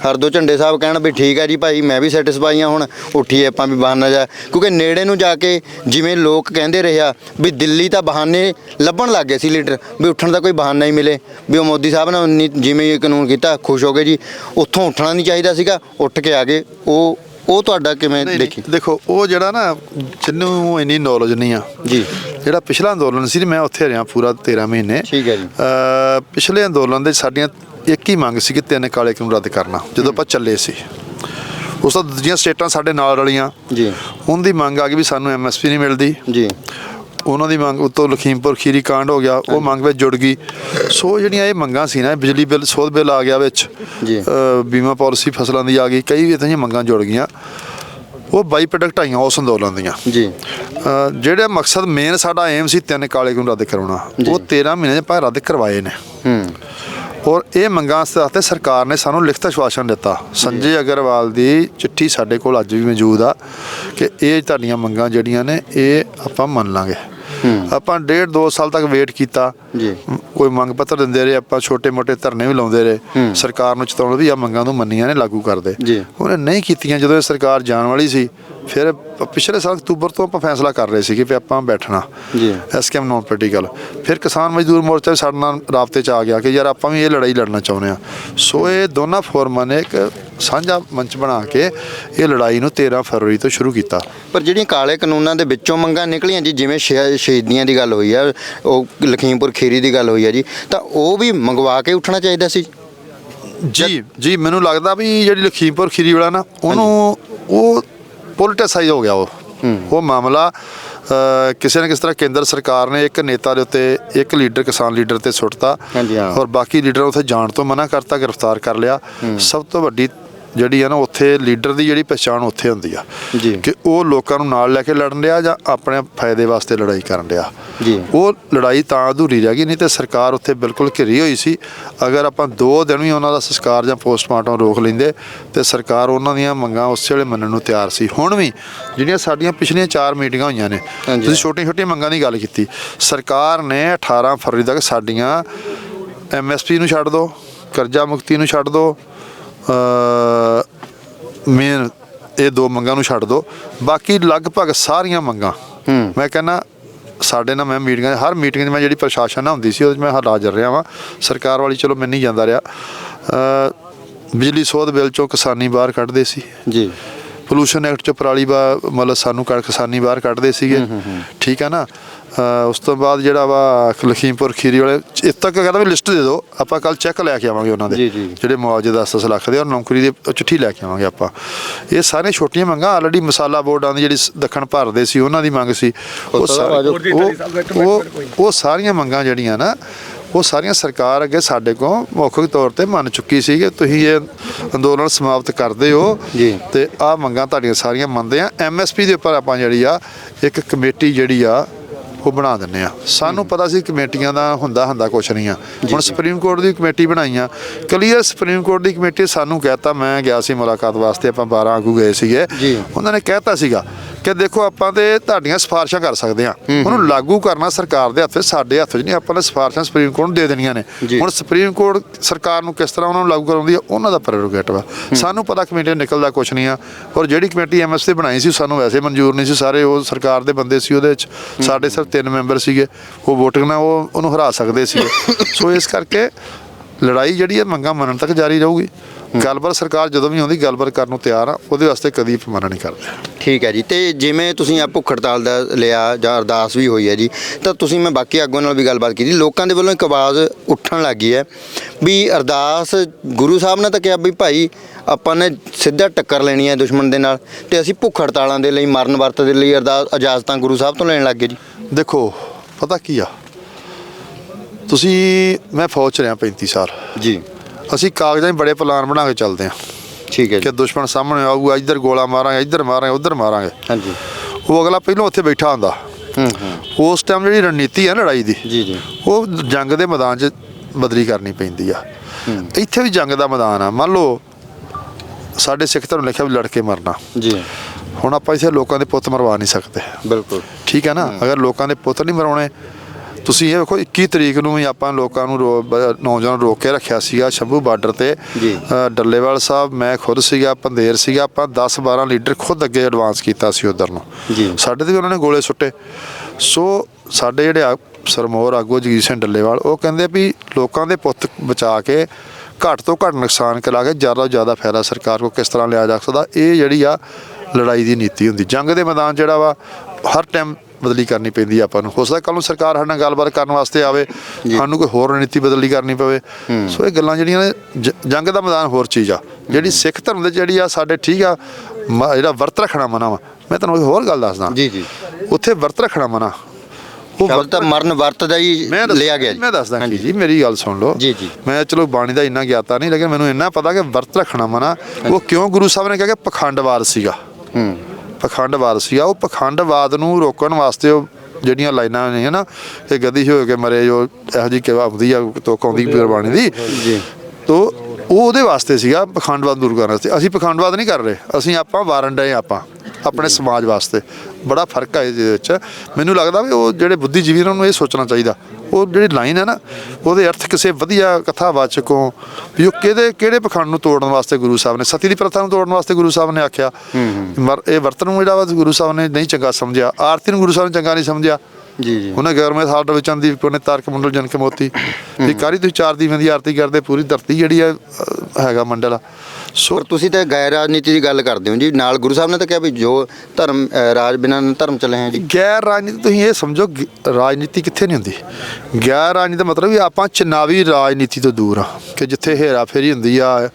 ਹਰਦੋ ਝੰਡੇ ਸਾਹਿਬ ਕਹਿਣ ਵੀ ਠੀਕ ਹੈ ਜੀ ਭਾਈ ਮੈਂ ਵੀ ਸੈਟੀਸਫਾਈ ਹਾਂ ਹੁਣ ਉੱਠੀਏ ਆਪਾਂ ਵੀ ਬਹਾਨਾ ਜਾ ਕਿਉਂਕਿ ਨੇੜੇ ਨੂੰ ਜਾ ਕੇ ਜਿਵੇਂ ਲੋਕ ਕਹਿੰਦੇ ਰਿਹਾ ਵੀ ਦਿੱਲੀ ਤਾਂ ਬਹਾਨੇ ਲੱਭਣ ਲੱਗ ਗਏ ਸੀ ਲੀਡਰ ਵੀ ਉੱਠਣ ਦਾ ਕੋਈ ਬਹਾਨਾ ਹੀ ਮਿਲੇ। ਵੀ ਉਹ ਮੋਦੀ ਸਾਹਿਬ ਨੇ ਉਨੀ- ਜਿਵੇਂ ਇਹ ਕਾਨੂੰਨ ਕੀਤਾ ਖੁਸ਼ ਹੋ ਗਏ ਜੀ। ਉੱਥੋਂ ਉੱਠਣਾ ਨਹੀਂ ਚਾਹੀਦਾ ਸੀਗਾ ਉੱਠ ਕੇ ਆ ਗਏ। ਉਹ ਉਹ ਤੁਹਾਡਾ ਕਿਵੇਂ ਦੇਖੀ? ਦੇਖੋ ਉਹ ਜਿਹੜਾ ਨਾ ਜਿਹਨੂੰ ਇੰਨੀ ਨੌਲੇਜ ਨਹੀਂ ਆ ਜੀ। ਜਿਹੜਾ ਪਿਛਲਾ ਅੰਦੋਲਨ ਸੀ ਮੈਂ ਉੱਥੇ ਰਿਹਾ ਪੂਰਾ 13 ਮਹੀਨੇ। ਠੀਕ ਹੈ ਜੀ। ਅ, ਪਿਛਲੇ ਅੰਦੋਲਨ ਦੇ ਸਾਡੀਆਂ ਇੱਕ ਹੀ ਮੰਗ ਸੀ ਕਿ ਤਿੰਨ ਕਾਲੇ ਕਾਨੂੰਨ ਰੱਦ ਕਰਨਾ ਜਦੋਂ ਆਪਾਂ ਚੱਲੇ ਸੀ। ਉਸ ਤੋਂ ਦੂਜੀਆਂ ਸਟੇਟਾਂ ਸਾਡੇ ਨਾਲ ਰਲੀਆਂ। ਜੀ। ਉਹਦੀ ਮੰਗ ਆ ਗਈ ਵੀ ਸਾਨੂੰ ਐਮਐਸਪੀ ਨਹੀਂ ਮਿਲਦੀ। ਜੀ। ਉਹਨਾਂ ਦੀ ਮੰਗ ਉਤੋਂ ਲਖੀਮਪੁਰ ਖੀਰੀ ਕਾਂਡ ਹੋ ਗਿਆ ਉਹ ਮੰਗ ਵਿੱਚ ਜੁੜ ਗਈ। ਸੋ ਜਿਹੜੀਆਂ ਇਹ ਮੰਗਾਂ ਸੀ ਨਾ ਬਿਜਲੀ ਬਿੱਲ ਸੋਧ ਬਿੱਲ ਆ ਗਿਆ ਵਿੱਚ ਜੀ। ਬੀਮਾ ਪਾਲਿਸੀ ਫਸਲਾਂ ਦੀ ਆ ਗਈ ਕਈ ਇਦਾਂ ਦੀਆਂ ਮੰਗਾਂ ਜੁੜ ਗਈਆਂ। ਉਹ ਬਾਈ ਪ੍ਰੋਡਕਟ ਆਈਆਂ ਉਸ ਅੰਦੋਲਨ ਦੀਆਂ। ਜੀ। ਜਿਹੜਾ ਮਕਸਦ ਮੇਨ ਸਾਡਾ ਏਮ ਸੀ ਤਿੰਨ ਕਾਲੇ ਕਾਨੂੰਨ ਰੱਦ ਕਰਾਉਣਾ। ਉਹ 13 ਮਹੀਨੇ ਚ ਭਾਵੇਂ ਰੱਦ ਕਰਵਾਏ ਨੇ। ਹੂੰ। ਔਰ ਇਹ ਮੰਗਾਂ ਵਾਸਤੇ ਸਰਕਾਰ ਨੇ ਸਾਨੂੰ ਲਿਖਤ ਆਸ਼ਵਾਸਨ ਦਿੱਤਾ। ਸੰਜੇ ਅਗਰਵਾਲ ਦੀ ਚਿੱਠੀ ਸਾਡੇ ਕੋਲ ਅੱਜ ਵੀ ਮੌਜੂਦ ਆ ਕਿ ਇਹ ਤੁਹਾਡੀਆਂ ਮੰਗਾਂ ਜਿਹੜੀਆਂ ਨੇ ਇਹ ਆਪਾਂ ਮੰਨ ਲਾਂਗੇ। ਆਪਾਂ ਡੇਢ ਦੋ ਸਾਲ ਤੱਕ ਵੇਟ ਕੀਤਾ। ਜੀ। ਕੋਈ ਮੰਗ ਪੱਤਰ ਦਿੰਦੇ ਰਹੇ ਆਪਾਂ ਛੋਟੇ ਮੋਟੇ ਧਰਨੇ ਵੀ ਲਾਉਂਦੇ ਰਹੇ। ਸਰਕਾਰ ਨੂੰ ਚਤਾਉਣ ਵੀ ਆ ਮੰਗਾਂ ਨੂੰ ਮੰਨੀਆਂ ਨੇ ਲਾਗੂ ਕਰਦੇ। ਉਹਨੇ ਨਹੀਂ ਕੀਤੀਆਂ ਜਦੋਂ ਇਹ ਸਰਕਾਰ ਜਾਣ ਵਾਲੀ ਸੀ ਫਿਰ ਪਿਛਲੇ ਸਾਲ ਅਕਤੂਬਰ ਤੋਂ ਆਪਾਂ ਫੈਸਲਾ ਕਰ ਰਹੇ ਸੀਗੇ ਵੀ ਆਪਾਂ ਬੈਠਣਾ। ਜੀ। ਐਸਕੇਐਮ ਨੌਨ ਪੋਲੀਟੀਕਲ ਫਿਰ ਕਿਸਾਨ ਮਜ਼ਦੂਰ ਮੋਰਚਾ ਵੀ ਸਾਡੇ ਨਾਲ ਰਾਬਤੇ 'ਚ ਆ ਗਿਆ ਕਿ ਯਾਰ ਆਪਾਂ ਵੀ ਇਹ ਲੜਾਈ ਲੜਨਾ ਚਾਹੁੰਦੇ ਆ ਸੋ ਇਹ ਦੋਨਾਂ ਫੋਰਮਾਂ ਨੇ ਇੱਕ ਸਾਂਝਾ ਮੰਚ ਬਣਾ ਕੇ ਇਹ ਲੜਾਈ ਨੂੰ 13 ਫਰਵਰੀ ਤੋਂ ਸ਼ੁਰੂ ਕੀਤਾ। ਪਰ ਜਿਹੜੀਆਂ ਕਾਲੇ ਕਾਨੂੰਨਾਂ ਦੇ ਵਿੱਚੋਂ ਮੰਗਾਂ ਨਿਕਲੀਆਂ ਜੀ ਜਿਵੇਂ ਸ਼ਹ- ਸ਼ਹੀਦੀਆਂ ਦੀ ਗੱਲ ਹੋਈ ਆ ਉਹ ਲਖੀਮਪੁਰ ਖੀਰੀ ਦੀ ਗੱਲ ਹੋਈ ਆ ਜੀ ਤਾਂ ਉਹ ਵੀ ਮੰਗਵਾ ਕੇ ਉੱਠਣਾ ਚਾਹੀਦਾ ਸੀ? ਜੀ ਜੀ ਮੈਨੂੰ ਲੱਗਦਾ ਵੀ ਜਿਹੜੀ ਲਖੀਮਪੁਰ ਖੀਰੀ ਵਾਲਾ ਨਾ ਉਹਨੂੰ ਉਹ ਪੋਲਿਟਿਸਾਈਜ਼ ਹੋ ਗਿਆ ਉਹ। ਉਹ ਮਾਮਲਾ ਕਿਸੇ ਨਾ ਕਿਸੇ ਤਰ੍ਹਾਂ ਕੇਂਦਰ ਸਰਕਾਰ ਨੇ ਇੱਕ ਨੇਤਾ ਦੇ ਉੱਤੇ ਇੱਕ ਲੀਡਰ ਕਿਸਾਨ ਲੀਡਰ ਤੇ ਸੁੱਟਤਾ। ਹਾਂਜੀ, ਹਾਂ। ਔਰ ਬਾਕੀ ਲੀਡਰ ਉੱਥੇ ਜਾਣ ਤੋਂ ਮਨਾ ਕਰਤਾ ਗ੍ਰਿਫਤਾਰ ਕਰ ਲਿਆ। ਸਭ ਤੋਂ ਵੱਡੀ ਜਿਹੜੀ ਆ ਨਾ ਉੱਥੇ ਲੀਡਰ ਦੀ ਜਿਹੜੀ ਪਛਾਣ ਉੱਥੇ ਹੁੰਦੀ ਆ ਜੀ। ਕਿ ਉਹ ਲੋਕਾਂ ਨੂੰ ਨਾਲ ਲੈ ਕੇ ਲੜਨ ਰਿਹਾ ਜਾਂ ਆਪਣੇ ਫਾਇਦੇ ਵਾਸਤੇ ਲੜਾਈ ਕਰਨ ਰਿਹਾ। ਉਹ ਲੜਾਈ ਤਾਂ ਅਧੂਰੀ ਰਹਿ ਗਈ ਨਹੀਂ ਤੇ ਸਰਕਾਰ ਉੱਥੇ ਬਿਲਕੁਲ ਘਿਰੀ ਹੋਈ ਸੀ। ਅਗਰ ਆਪਾਂ ਦੋ ਦਿਨ ਵੀ ਉਹਨਾਂ ਦਾ ਸੰਸਕਾਰ ਜਾਂ ਪੋਸਟਮਾਰਟਮ ਰੋਕ ਲੈਂਦੇ ਤੇ ਸਰਕਾਰ ਉਹਨਾਂ ਦੀਆਂ ਮੰਗਾਂ ਉਸੇ ਵੇਲੇ ਮੰਨਣ ਨੂੰ ਤਿਆਰ ਸੀ। ਹੁਣ ਵੀ ਜਿਹੜੀਆਂ ਸਾਡੀਆਂ ਪਿਛਲੀਆਂ ਚਾਰ ਮੀਟਿੰਗਾਂ ਹੋਈਆਂ ਨੇ। ਤੁਸੀਂ ਛੋਟੀਆਂ ਛੋਟੀਆਂ ਮੰਗਾਂ ਦੀ ਗੱਲ ਕੀਤੀ। ਸਰਕਾਰ ਨੇ 18 ਫਰਵਰੀ ਤੱਕ ਸਾਡੀਆਂ ਐਮਐਸਪੀ ਨੂੰ ਛੱਡ ਦਿਓ ਕਰਜ਼ਾ ਮੁਕਤੀ ਨੂੰ ਛੱਡ ਦਿਓ ਮੇਨ ਇਹ ਦੋ ਮੰਗਾਂ ਨੂੰ ਛੱਡ ਦਿਓ ਬਾਕੀ ਲਗਭਗ ਸਾਰੀਆਂ ਮੰਗਾਂ। ਮੈਂ ਕਹਿੰਦਾ ਸਾਡੇ ਨਾਲ ਮੈਂ ਮੀਟਿੰਗਾਂ ਹਰ ਮੀਟਿੰਗ 'ਚ ਮੈਂ ਜਿਹੜੀ ਪ੍ਰਸ਼ਾਸਨ ਨਾਲ ਹੁੰਦੀ ਸੀ ਉਹਦੇ 'ਚ ਮੈਂ ਹਾਜ਼ਰ ਰਿਹਾ ਵਾਂ। ਸਰਕਾਰ ਵਾਲੀ ਚਲੋ ਮੈਂ ਨਹੀਂ ਜਾਂਦਾ ਰਿਹਾ। ਬਿਜਲੀ ਸੋਧ ਬਿੱਲ ਚੋਂ ਕਿਸਾਨੀ ਬਾਹਰ ਕੱਢਦੇ ਸੀ। ਜੀ। ਪੋਲੂਸ਼ਨ ਐਕਟ ਚ ਪਰਾਲੀ ਬਾ ਮਤਲਬ ਸਾਨੂੰ ਕਿਸਾਨੀ ਬਾਹਰ ਕੱਢਦੇ ਸੀਗੇ। ਠੀਕ ਹੈ ਨਾ? ਉਸ ਤੋਂ ਬਾਅਦ ਜਿਹੜਾ ਵਾ ਲਖੀਮਪੁਰ ਖੀਰੀ ਵਾਲੇ ਇਸ ਤੱਕ ਕਹਿੰਦਾ ਵੀ ਲਿਸਟ ਦੇ ਦਿਓ ਆਪਾਂ ਕੱਲ ਚੈੱਕ ਲੈ ਕੇ ਆਵਾਂਗੇ ਉਹਨਾਂ ਦੇ। ਜਿਹੜੇ ਮੁਆਵਜ਼ੇ 10 ਲੱਖ ਦੇ ਔਰ ਨੌਕਰੀ ਦੀ ਚਿੱਠੀ ਲੈ ਕੇ ਆਵਾਂਗੇ ਆਪਾਂ ਇਹ ਸਾਰੀਆਂ ਛੋਟੀਆਂ ਮੰਗਾਂ ਆਲਰੇਡੀ ਮਸਾਲਾ ਬੋਰਡਾਂ ਦੀ ਜਿਹੜੀ ਦੱਖਣ ਭਾਰਤ ਦੇ ਸੀ ਉਹਨਾਂ ਦੀ ਮੰਗ ਸੀ ਉਹ ਉਹ ਤਾਂ ਸਾਰੀ- ਆਜੋ। ਉਹ ਉਹ ਉਹ ਸਾਰੀਆਂ ਮੰਗਾਂ ਜਿਹੜੀਆਂ ਨਾ ਉਹ ਸਾਰੀਆਂ ਸਰਕਾਰ ਅੱਗੇ ਸਾਡੇ ਕੋਲ ਮੌਖਿਕ ਤੌਰ ਤੇ ਮੰਨ ਚੁੱਕੀ ਸੀ ਕਿ ਤੁਸੀਂ ਇਹ ਅੰਦੋਲਨ ਸਮਾਪਤ ਕਰਦੇ ਹੋ ਜੀ। ਤੇ ਆ ਮੰਗਾਂ ਤੁਹਾਡੀਆਂ ਸਾਰੀਆਂ ਮੰਨਦੇ ਆ ਐਮਐਸਪੀ ਦੇ ਉੱਪਰ ਆਪਾਂ ਜਿਹੜੀ ਆ ਇੱਕ ਕਮੇਟੀ ਜਿਹੜੀ ਆ ਉਹ ਬਣਾ ਦਿੰਨੇ ਆ। ਸਾਨੂੰ ਪਤਾ ਸੀ ਕਮੇਟੀਆਂ ਦਾ ਹੁੰਦਾ ਹੁੰਦਾ ਕੁਛ ਨਹੀਂ ਆ। ਹੁਣ ਸੁਪਰੀਮ ਕੋਰਟ ਦੀ ਕਮੇਟੀ ਬਣਾਈ ਆ। ਕਲੀਅਰ ਸੁਪਰੀਮ ਕੋਰਟ ਦੀ ਕਮੇਟੀ ਸਾਨੂੰ ਕਹਿਤਾ ਮੈਂ ਗਿਆ ਸੀ ਮੁਲਾਕਾਤ ਵਾਸਤੇ ਆਪਾਂ 12 ਆਗੂ ਗਏ ਸੀਗੇ। ਉਹਨਾਂ ਨੇ ਕਹਿਤਾ ਸੀਗਾ ਕਿ ਦੇਖੋ ਆਪਾਂ ਤੇ ਤੁਹਾਡੀਆਂ ਸਿਫਾਰਿਸ਼ਾਂ ਕਰ ਸਕਦੇ ਆ। ਉਹਨੂੰ ਲਾਗੂ ਕਰਨਾ ਸਰਕਾਰ ਦੇ ਹੱਥ ਵਿੱਚ ਸਾਡੇ ਹੱਥ ਵਿੱਚ ਨਹੀਂ ਆਪਾਂ ਨੇ ਸਿਫਾਰਿਸ਼ਾਂ ਸੁਪਰੀਮ ਕੋਰਟ ਨੂੰ ਦੇ ਦੇਣੀਆਂ ਨੇ। ਹੁਣ ਸੁਪਰੀਮ ਕੋਰਟ ਸਰਕਾਰ ਨੂੰ ਕਿਸ ਤਰ੍ਹਾਂ ਉਹਨਾਂ ਨੂੰ ਲਾਗੂ ਕਰਾਉਂਦੀ ਆ ਉਹਨਾਂ ਦਾ ਪ੍ਰੈਰੋਗੇਟਿਵ ਆ। ਸਾਨੂੰ ਪਤਾ ਕਮੇਟੀ ਨਿਕਲਦਾ ਕੁਝ ਨਹੀਂ ਆ। ਔਰ ਜਿਹੜੀ ਕਮੇਟੀ ਐਮਐਸ ਤੇ ਬਣਾਈ ਸੀ ਸਾਨੂੰ ਵੈਸੇ ਮਨਜ਼ੂਰ ਨਹੀਂ ਸੀ। ਸਾਰੇ ਉਹ ਸਰਕਾਰ ਦੇ ਬੰਦੇ ਸੀ ਉਹਦੇ ਵਿੱਚ ਸਾਡੇ ਸਿਰਫ ਤਿੰਨ ਮੈਂਬਰ ਸੀਗੇ ਉਹ VOTING ਨਾਲ ਉਹ ਉਹਨੂੰ ਹਰਾ ਸਕਦੇ ਸੀਗੇ। ਸੋ ਇਸ ਕਰਕੇ ਲੜਾਈ ਜਿਹੜੀ ਹੈ ਮੰਗਾਂ ਮੰਨਣ ਤੱਕ ਜਾਰੀ ਰਹੂਗੀ। ਗੱਲਬਾਤ ਸਰਕਾਰ ਜਦੋਂ ਵੀ ਆਉਂਦੀ ਗੱਲਬਾਤ ਕਰਨ ਨੂੰ ਤਿਆਰ ਆ ਉਹਦੇ ਵਾਸਤੇ ਕਦੀ ਮਨਾ ਨਹੀਂ ਕਰਦੇ। ਠੀਕ ਹੈ ਜੀ ਤੇ ਜਿਵੇਂ ਤੁਸੀਂ ਆ ਭੁੱਖ ਹੜਤਾਲ ਦਾ ਲਿਆ ਜਾਂ ਅਰਦਾਸ ਵੀ ਹੋਈ ਹੈ ਜੀ ਤਾਂ ਤੁਸੀਂ ਮੈਂ ਬਾਕੀ ਆਗੂਆਂ ਨਾਲ ਵੀ ਗੱਲਬਾਤ ਕੀਤੀ। ਲੋਕਾਂ ਦੇ ਵੱਲੋਂ ਇੱਕ ਆਵਾਜ਼ ਉੱਠਣ ਲੱਗੀ ਹੈ ਵੀ ਅਰਦਾਸ ਗੁਰੂ ਸਾਹਿਬ ਨੇ ਤਾਂ ਕਿਹਾ ਵੀ ਭਾਈ ਆਪਾਂ ਨੇ ਸਿੱਧਾ ਟੱਕਰ ਲੈਣੀ ਹੈ ਦੁਸ਼ਮਣ ਦੇ ਨਾਲ ਤੇ ਅਸੀਂ ਭੁੱਖ ਹੜਤਾਲਾਂ ਦੇ ਲਈ ਮਰਨ ਵਰਤ ਦੇ ਲਈ ਅਰਦਾਸ ਇਜਾਜ਼ਤਾਂ ਗੁਰੂ ਸਾਹਿਬ ਤੋਂ ਲੈਣ ਲੱਗ ਜੀ। ਦੇਖੋ ਪਤਾ ਕੀ ਆ? ਤੁਸੀਂ ਮੈਂ ਫੌਜ ਚ ਰਿਹਾ 35 ਸਾਲ। ਜੀ। ਅਸੀਂ ਕਾਗਜ਼ਾਂ 'ਚ ਬੜੇ ਪਲਾਨ ਬਣਾ ਕੇ ਚੱਲਦੇ ਹਾਂ। ਠੀਕ ਹੈ ਕਿ ਜੀ ਦੁਸ਼ਮਣ ਸਾਹਮਣੇ ਆਊਗਾ ਇੱਧਰ ਗੋਲਾ ਮਾਰਾਂਗੇ ਇੱਧਰ ਮਾਰਾਂਗੇ ਉੱਧਰ ਮਾਰਾਂਗੇ। ਹਾਂਜੀ। ਉਹ ਅਗਲਾ ਪਹਿਲਾਂ ਉੱਥੇ ਬੈਠਾ ਹੁੰਦਾ। ਹੂੰ ਹੂੰ। ਉਸ ਟਾਈਮ ਜਿਹੜੀ ਰਣਨੀਤੀ ਹੈ ਲੜਾਈ ਦੀ ਜੀ ਜੀ। ਉਹ ਜੰਗ ਦੇ ਮੈਦਾਨ 'ਚ ਬਦਲੀ ਕਰਨੀ ਪੈਂਦੀ ਆ। ਇੱਥੇ ਵੀ ਜੰਗ ਦਾ ਮੈਦਾਨ ਆ। ਮੰਨ ਲਓ ਸਾਡੇ ਸਿੱਖ ਧਰਮ ਲਿਖਿਆ ਵੀ ਲੜ ਕੇ ਮਰਨਾ। ਜੀ। ਹੁਣ ਆਪਾਂ ਇਸੇ ਲੋਕਾਂ ਦੇ ਪੁੱਤ ਮਰਵਾ ਨਹੀਂ ਸਕਦੇ। ਬਿਲਕੁਲ। ਠੀਕ ਹੈ ਨਾ? ਅਗਰ ਲੋਕਾਂ ਦੇ ਪੁੱਤ ਨਹੀਂ ਮਰਾਉਣੇ ਤੁਸੀਂ ਇਹ ਵੇਖੋ 21 ਤਰੀਕ ਨੂੰ ਵੀ ਆਪਾਂ ਲੋਕਾਂ ਨੂੰ ਰੋ- ਬ- ਨੌਜਵਾਨ ਰੋਕ ਕੇ ਰੱਖਿਆ ਸੀਗਾ ਸ਼ੰਭੂ ਬਾਰਡਰ ਤੇ ਜੀ। ਅ, ਡੱਲੇਵਾਲ ਸਾਹਿਬ ਮੈਂ ਖੁਦ ਸੀਗਾ ਪੰਦੇਰ ਸੀਗਾ ਆਪਾਂ 10 12 ਲੀਡਰ ਖੁਦ ਅੱਗੇ ਐਡਵਾਂਸ ਕੀਤਾ ਸੀ ਉਧਰ ਨੂੰ ਜੀ। ਸਾਡੇ ਤੇ ਵੀ ਉਹਨਾਂ ਨੇ ਗੋਲੇ ਸੁੱਟੇ ਸੋ ਸਾਡੇ ਜਿਹੜੇ ਆ- ਸਰਮੋਰ ਆਗੂ ਜਗੀਰ ਸਿੰਘ ਡੱਲੇਵਾਲ ਉਹ ਕਹਿੰਦੇ ਵੀ ਲੋਕਾਂ ਦੇ ਪੁੱਤ ਬਚਾ ਕੇ ਘੱਟ ਤੋਂ ਘੱਟ ਨੁਕਸਾਨ ਕਰਾ ਕੇ ਜ਼ਿਆਦਾ ਤੋਂ ਜ਼ਿਆਦਾ ਫਾਇਦਾ ਸਰਕਾਰ ਕੋ ਕਿਸ ਤਰ੍ਹਾਂ ਲਿਆ ਜਾ ਸਕਦਾ ਇਹ ਜਿਹੜੀ ਆ ਲੜਾਈ ਦੀ ਨੀਤੀ ਹੁੰਦੀ ਜੰਗ ਦੇ ਮੈਦਾਨ ਜਿਹੜਾ ਵਾ ਹਰ ਟਾਈਮ ਬਦਲੀ ਕਰਨੀ ਪੈਂਦੀ ਆ ਆਪਾਂ ਨੂੰ। ਹੋ ਸਕਦਾ ਕੱਲ ਨੂੰ ਸਰਕਾਰ ਸਾਡੇ ਨਾਲ ਗੱਲਬਾਤ ਕਰਨ ਵਾਸਤੇ ਆਵੇ ਸਾਨੂੰ ਕੋਈ ਹੋਰ ਨੀਤੀ ਬਦਲੀ ਕਰਨੀ ਪਵੇ। ਸੋ ਇਹ ਗੱਲਾਂ ਜਿਹੜੀਆਂ ਨੇ ਜ- ਜੰਗ ਦਾ ਮੈਦਾਨ ਹੋਰ ਚੀਜ਼ ਆ। ਜਿਹੜੀ ਸਿੱਖ ਧਰਮ ਦੇ ਜਿਹੜੀ ਆ ਸਾਡੇ ਠੀਕ ਆ ਮ- ਜਿਹੜਾ ਵਰਤ ਰੱਖਣਾ ਮਨਾ ਵਾ। ਮੈਂ ਤੁਹਾਨੂੰ ਇੱਕ ਹੋਰ ਗੱਲ ਦੱਸਦਾ। ਜੀ ਜੀ। ਉੱਥੇ ਵਰਤ ਰੱਖਣਾ ਮਨਾ। ਉਹ ਸ਼ਬਦ ਤਾਂ ਮਰਨ ਵਰਤ ਦਾ ਹੀ ਮੈਂ ਦੱਸ- ਲਿਆ ਗਿਆ ਜੀ। ਮੈਂ ਦੱਸਦਾ ਕੀ ਹਾਂਜੀ। ਜੀ ਮੇਰੀ ਗੱਲ ਸੁਣ ਲਓ। ਜੀ, ਜੀ। ਮੈਂ ਚਲੋ ਬਾਣੀ ਦਾ ਇੰਨਾ ਗਿਆਤਾ ਨਹੀਂ ਲੇਕਿਨ ਮੈਨੂੰ ਇੰਨਾ ਪਤਾ ਕਿ ਵਰਤ ਰੱਖਣਾ ਮਨਾ ਉਹ ਕਿਉਂ ਗੁਰੂ ਸਾਹਿਬ ਨੇ ਕਿਹਾ ਕਿ ਪਖੰਡਵਾਦ ਸੀਗਾ। ਹੂੰ। ਪਖੰਡਵਾਦ ਸੀਗਾ ਉਹ ਪਖੰਡਵਾਦ ਨੂੰ ਰੋਕਣ ਵਾਸਤੇ ਉਹ ਜਿਹੜੀਆਂ ਲਾਈਨਾਂ ਨੇ ਨਾ ਕਿ ਗਦੀ ਹੋ ਕੇ ਮਰੇ ਜੋ ਇਹੋ ਜੀ ਕਿਵਾ ਆਉਂਦੀ ਆ ਤੋਕ ਆਉਂਦੀ ਗੁਰਬਾਣੀ ਦੀ ਜੀ। ਤੋ ਉਹ ਉਹਦੇ ਵਾਸਤੇ ਸੀਗਾ ਪਖੰਡਵਾਦ ਦੂਰ ਕਰਨ ਵਾਸਤੇ। ਅਸੀਂ ਪਖੰਡਵਾਦ ਨਹੀਂ ਕਰ ਰਹੇ। ਅਸੀਂ ਆਪਾਂ ਵਾਰਨ ਡਏ ਆਪਾਂ ਆਪਣੇ ਸਮਾਜ ਵਾਸਤੇ। ਬੜਾ ਫ਼ਰਕ ਹੈ ਇਹਦੇ ਵਿੱਚ। ਮੈਨੂੰ ਲੱਗਦਾ ਵੀ ਉਹ ਜਿਹੜੇ ਬੁੱਧੀਜੀਵੀ ਨੇ ਉਹਨਾਂ ਨੂੰ ਇਹ ਸੋਚਣਾ ਚਾਹੀਦਾ। ਉਹ ਜਿਹੜੀ ਲਾਈਨ ਹੈ ਨਾ ਉਹਦੇ ਅਰਥ ਕਿਸੇ ਵਧੀਆ ਕਥਾਵਾਚਕੋਂ ਵੀ ਉਹ ਕਿਹਦੇ ਕਿਹੜੇ ਪਖੰਡ ਨੂੰ ਤੋੜਨ ਵਾਸਤੇ ਗੁਰੂ ਸਾਹਿਬ ਨੇ ਸਤੀ ਦੀ ਪ੍ਰਥਾ ਨੂੰ ਤੋੜਨ ਵਾਸਤੇ ਗੁਰੂ ਸਾਹਿਬ ਨੇ ਆਖਿਆ। ਇਹ ਵਰਤਨ ਨੂੰ ਜਿਹੜਾ ਵਾ ਗੁਰੂ ਸਾਹਿਬ ਨੇ ਨਹੀਂ ਚੰਗਾ ਸਮਝਿਆ। ਆਰਤੀ ਨੂੰ ਗੁਰੂ ਸਾਹਿਬ ਨੇ ਚੰਗਾ ਨਹੀਂ ਸਮਝਿਆ। ਜੀ ਜੀ। ਉਹਨੇ ਗਿਆਰਵੇਂ ਸਾਲ ਦੇ ਵਿੱਚ ਆਂਦੀ ਕੋਨੇ ਤਾਰਕ ਮੰਡਲ ਜਨ ਕੇ ਮੋਤੀ। ਵੀ ਕਾਰੀ ਤੁਸੀਂ ਚਾਰ ਦੀਵਿਆਂ ਦੀ ਆਰਤੀ ਕਰਦੇ ਪੂਰੀ ਧਰਤੀ ਜਿਹੜੀ ਆ ਹੈਗਾ ਮੰਡਲ ਸੋ ਤੁਸੀਂ ਤਾਂ ਗੈਰ ਰਾਜਨੀਤੀ ਦੀ ਗੱਲ ਕਰਦੇ ਹੋ ਜੀ। ਨਾਲ ਗੁਰੂ ਸਾਹਿਬ ਨੇ ਤਾਂ ਕਿਹਾ ਵੀ ਜੋ ਧਰਮ ਰਾਜ ਬਿਨਾਂ ਧਰਮ ਚੱਲੇ ਹੈ ਜੀ। ਗੈਰ ਰਾਜਨੀਤੀ ਤੁਸੀਂ ਇਹ ਸਮਝੋ ਰਾਜਨੀਤੀ ਕਿੱਥੇ ਨਹੀਂ ਹੁੰਦੀ? ਗੈਰ ਰਾਜਨੀਤੀ ਦਾ ਮਤਲਬ ਵੀ ਆਪਾਂ ਚੁਣਾਵੀ ਰਾਜਨੀਤੀ ਤੋਂ ਦੂਰ ਆ ਕਿ ਜਿੱਥੇ ਹੇਰਾ ਫੇਰੀ ਹੁੰਦੀ ਆ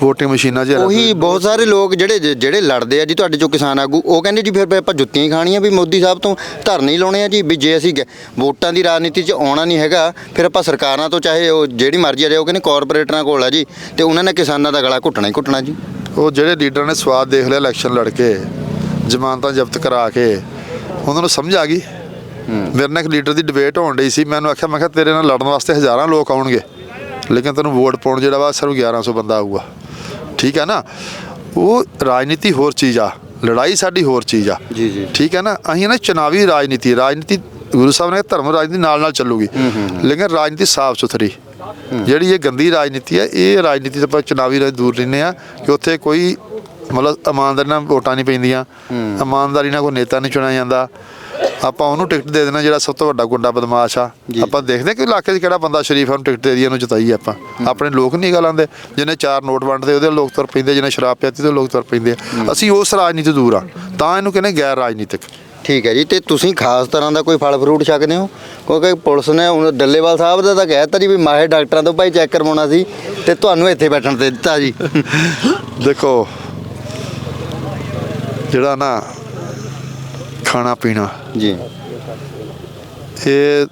VOTING ਮਸ਼ੀਨਾਂ 'ਚ ਉਹੀ ਬਹੁਤ ਸਾਰੇ ਲੋਕ ਜਿਹੜੇ ਜਿਹੜੇ ਲੜਦੇ ਆ ਜੀ ਤੁਹਾਡੇ ਚੋਂ ਕਿਸਾਨ ਆਗੂ ਉਹ ਕਹਿੰਦੇ ਜੀ ਫਿਰ ਆਪਾਂ ਜੁੱਤੀਆਂ ਹੀ ਖਾਣੀਆਂ ਵੀ ਮੋਦੀ ਸਾਹਿਬ ਤੋਂ ਧਰਨੇ ਹੀ ਲਾਉਣੇ ਆ ਜੀ ਵੀ ਜੇ ਅਸੀਂ ਗ- ਵੋਟਾਂ ਦੀ ਰਾਜਨੀਤੀ 'ਚ ਆਉਣਾ ਨਹੀਂ ਹੈਗਾ ਫਿਰ ਆਪਾਂ ਸਰਕਾਰਾਂ ਤੋਂ ਚਾਹੇ ਉਹ ਜਿਹੜੀ ਮਰਜ਼ੀ ਆ ਜਾਏ ਉਹ ਕਹਿੰਦੇ ਕਾਰਪੋਰੇਟਰਾਂ ਕੋਲ ਆ ਜੀ ਤੇ ਉਹਨਾਂ ਨੇ ਕਿਸਾਨਾਂ ਦਾ ਗਲਾ ਘੁੱਟਣਾ ਹੀ ਘੁੱਟਣਾ ਜੀ। ਉਹ ਜਿਹੜੇ ਲੀਡਰ ਨੇ ਸਵਾਦ ਦੇਖ ਲਿਆ ਇਲੈਕਸ਼ਨ ਲੜ ਕੇ ਜ਼ਮਾਨਤਾਂ ਜ਼ਬਤ ਕਰਾ ਕੇ ਉਹਨਾਂ ਨੂੰ ਸਮਝ ਆ ਗਈ। ਮੇਰੇ ਨਾਲ ਇੱਕ ਲੀਡਰ ਦੀ ਡਿਬੇਟ ਹੋਣ ਡਈ ਸੀ ਮੈਨੂੰ ਆਖਿਆ ਮੈਂ ਕਿਹਾ ਤੇਰੇ ਨਾਲ ਲੜਨ ਵਾਸਤੇ ਹਜ਼ਾਰਾਂ ਲੋਕ ਆਉਣਗੇ ਲੇਕਿਨ ਤੈਨੂੰ ਵੋਟ ਪਾਉਣ ਜਿਹੜਾ ਵਾ ਸਿਰਫ 1100 ਬੰਦਾ ਆਊਗਾ। ਠੀਕ ਹੈ ਨਾ? ਉਹ ਰਾਜਨੀਤੀ ਹੋਰ ਚੀਜ਼ ਆ। ਲੜਾਈ ਸਾਡੀ ਹੋਰ ਚੀਜ਼ ਆ। ਜੀ, ਜੀ। ਠੀਕ ਹੈ ਨਾ? ਅਸੀਂ ਨਾ ਚੁਣਾਵੀ ਰਾਜਨੀਤੀ ਰਾਜਨੀਤੀ ਗੁਰੂ ਸਾਹਿਬ ਨੇ ਧਰਮ ਰਾਜਨੀਤੀ ਨਾਲ ਨਾਲ ਚੱਲੂਗੀ। ਲੇਕਿਨ ਰਾਜਨੀਤੀ ਸਾਫ਼ ਸੁਥਰੀ। ਜਿਹੜੀ ਇਹ ਗੰਦੀ ਰਾਜਨੀਤੀ ਹੈ ਇਹ ਰਾਜਨੀਤੀ ਤੋਂ ਆਪਾਂ ਚੁਣਾਵੀ ਰਾਜ ਦੂਰ ਰਹਿੰਦੇ ਆ ਕਿ ਉੱਥੇ ਕੋਈ ਮਤਲਬ ਇਮਾਨਦਾਰੀ ਨਾਲ ਵੋਟਾਂ ਨਹੀਂ ਪੈਂਦੀਆਂ। ਇਮਾਨਦਾਰੀ ਨਾਲ ਕੋਈ ਨੇਤਾ ਨਹੀਂ ਚੁਣਿਆ ਜਾਂਦਾ। ਆਪਾਂ ਉਹਨੂੰ ਟਿਕਟ ਦੇ ਦੇਣਾ ਜਿਹੜਾ ਸਭ ਤੋਂ ਵੱਡਾ ਗੁੰਡਾ ਬਦਮਾਸ਼ ਆ। ਆਪਾਂ ਦੇਖਦੇ ਕਿ ਇਲਾਕੇ 'ਚ ਕਿਹੜਾ ਬੰਦਾ ਸ਼ਰੀਫ ਆ ਉਹਨੂੰ ਟਿਕਟ ਦੇ ਦੀ ਇਹਨੂੰ ਜਿਤਾਈ ਆਪਾਂ। ਆਪਣੇ ਲੋਕ ਨਹੀਂ ਗੱਲ ਜਿਹਨੇ ਚਾਰ ਨੋਟ ਵੰਡਦੇ ਉਹਦੇ ਲੋਕ ਤੁਰ ਪੈਂਦੇ ਜਿਹਨੇ ਸ਼ਰਾਬ ਪੀਤੀ ਤੇ ਲੋਕ ਤੁਰ ਪੈਂਦੇ ਅਸੀਂ ਉਸ ਰਾਜਨੀਤੀ ਤੋਂ ਦੂਰ ਆ। ਤਾਂ ਇਹਨੂੰ ਕਹਿੰਦੇ ਗੈਰ ਰਾਜਨੀਤਿਕ। ਠੀਕ ਹੈ ਜੀ ਤੇ ਤੁਸੀਂ ਖਾਸ ਤਰ੍ਹਾਂ ਦਾ ਕੋਈ ਫਲ ਫਰੂਟ ਛਕਦੇ ਹੋ? ਕਿਉਂਕਿ ਪੁਲਿਸ ਨੇ ਹੁਣ ਡੱਲੇਵਾਲ ਸਾਹਿਬ ਦਾ ਤਾਂ ਕਹਿਤਾ ਜੀ ਵੀ ਮਾਹਿਰ ਡਾਕਟਰਾਂ ਤੋਂ ਭਾਈ ਚੈੱਕ ਕਰਵਾਉਣਾ ਸੀ ਤੇ ਤੁਹਾਨੂੰ ਇੱਥੇ ਬੈਠਣ ਤੇ ਦਿੱਤਾ ਜੀ। ਦੇਖੋ ਜਿਹੜਾ ਨਾ ਖਾਣਾ ਪੀਣਾ। ਜੀ। ਇਹ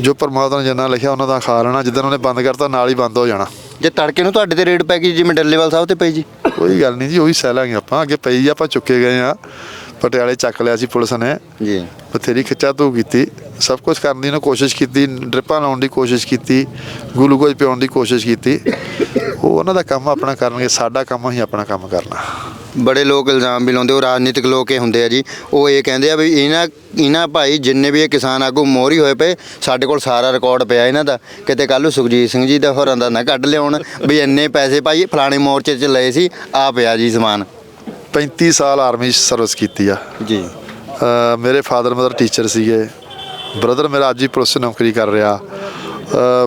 ਜੋ ਪਰਮਾਤਮਾ ਨੇ ਜਿੰਨਾ ਲਿਖਿਆ ਉਹਨਾਂ ਦਾ ਖਾ ਲੈਣਾ। ਜਿੱਦਣ ਉਹਨੇ ਬੰਦ ਕਰਤਾ ਨਾਲ ਹੀ ਬੰਦ ਹੋ ਜਾਣਾ। ਜੇ ਤੜਕੇ ਨੂੰ ਤੁਹਾਡੇ ਤੇ ਰੇਡ ਪੈ ਗਈ ਜਿਵੇਂ ਡੱਲੇਵਾਲ ਸਾਹਿਬ ਤੇ ਪਈ ਜੀ? ਕੋਈ ਗੱਲ ਨਹੀਂ ਜੀ ਉਹੀ ਸਹਿ ਲਾਂਗੇ ਆਪਾਂ। ਅੱਗੇ ਪਈ ਆਪਾਂ ਚੁੱਕੇ ਗਏ ਆ। ਪਟਿਆਲੇ ਚੱਕ ਲਿਆ ਸੀ ਪੁਲਿਸ ਨੇ। ਜੀ। ਬਥੇਰੀ ਖਿੱਚਾ ਤੂ ਕੀਤੀ। ਸਭ ਕੁਝ ਕਰਨ ਦੀ ਉਹਨੇ ਕੋਸ਼ਿਸ਼ ਕੀਤੀ ਡ੍ਰਿਪਾਂ ਲਾਉਣ ਦੀ ਕੋਸ਼ਿਸ਼ ਕੀਤੀ ਗਲੂਕੋਜ਼ ਪਿਉਣ ਦੀ ਕੋਸ਼ਿਸ਼ ਕੀਤੀ। ਉਹ ਉਹਨਾਂ ਦਾ ਕੰਮ ਆਪਣਾ ਕਰਨਗੇ ਸਾਡਾ ਕੰਮ ਅਸੀਂ ਆਪਣਾ ਕੰਮ ਕਰਨਾ। ਬੜੇ ਲੋਕ ਇਲਜ਼ਾਮ ਵੀ ਲਾਉਂਦੇ ਉਹ ਰਾਜਨੀਤਿਕ ਲੋਕ ਇਹ ਹੁੰਦੇ ਆ ਜੀ। ਉਹ ਇਹ ਕਹਿੰਦੇ ਆ ਵੀ ਇਹਨਾਂ ਇਹਨਾਂ ਭਾਈ ਜਿੰਨੇ ਵੀ ਇਹ ਕਿਸਾਨ ਆਗੂ ਮੋਹਰੀ ਹੋਏ ਪਏ ਸਾਡੇ ਕੋਲ ਸਾਰਾ ਰਿਕਾਰਡ ਪਿਆ ਇਹਨਾਂ ਦਾ। ਕਿਤੇ ਕੱਲ ਨੂੰ ਸੁਖਜੀਤ ਸਿੰਘ ਜੀ ਦਾ ਹੋਰਾਂ ਦਾ ਨਾ ਕੱਢ ਲਿਆਉਣ ਵੀ ਇੰਨੇ ਪੈਸੇ ਭਾਈ ਫਲਾਣੇ ਮੋਰਚੇ 'ਚ ਲਏ ਸੀ ਆ ਪਿਆ ਜੀ ਸਮਾਨ। 35 ਸਾਲ ਆਰਮੀ ਸਰਵਿਸ ਕੀਤੀ ਆ। ਜੀ। ਮੇਰੇ ਫਾਦਰ ਮਦਰ ਟੀਚਰ ਸੀਗੇ। ਬ੍ਰਦਰ ਮੇਰਾ ਅੱਜ ਹੀ ਪੁਲਿਸ 'ਚ ਨੌਕਰੀ ਕਰ ਰਿਹਾ।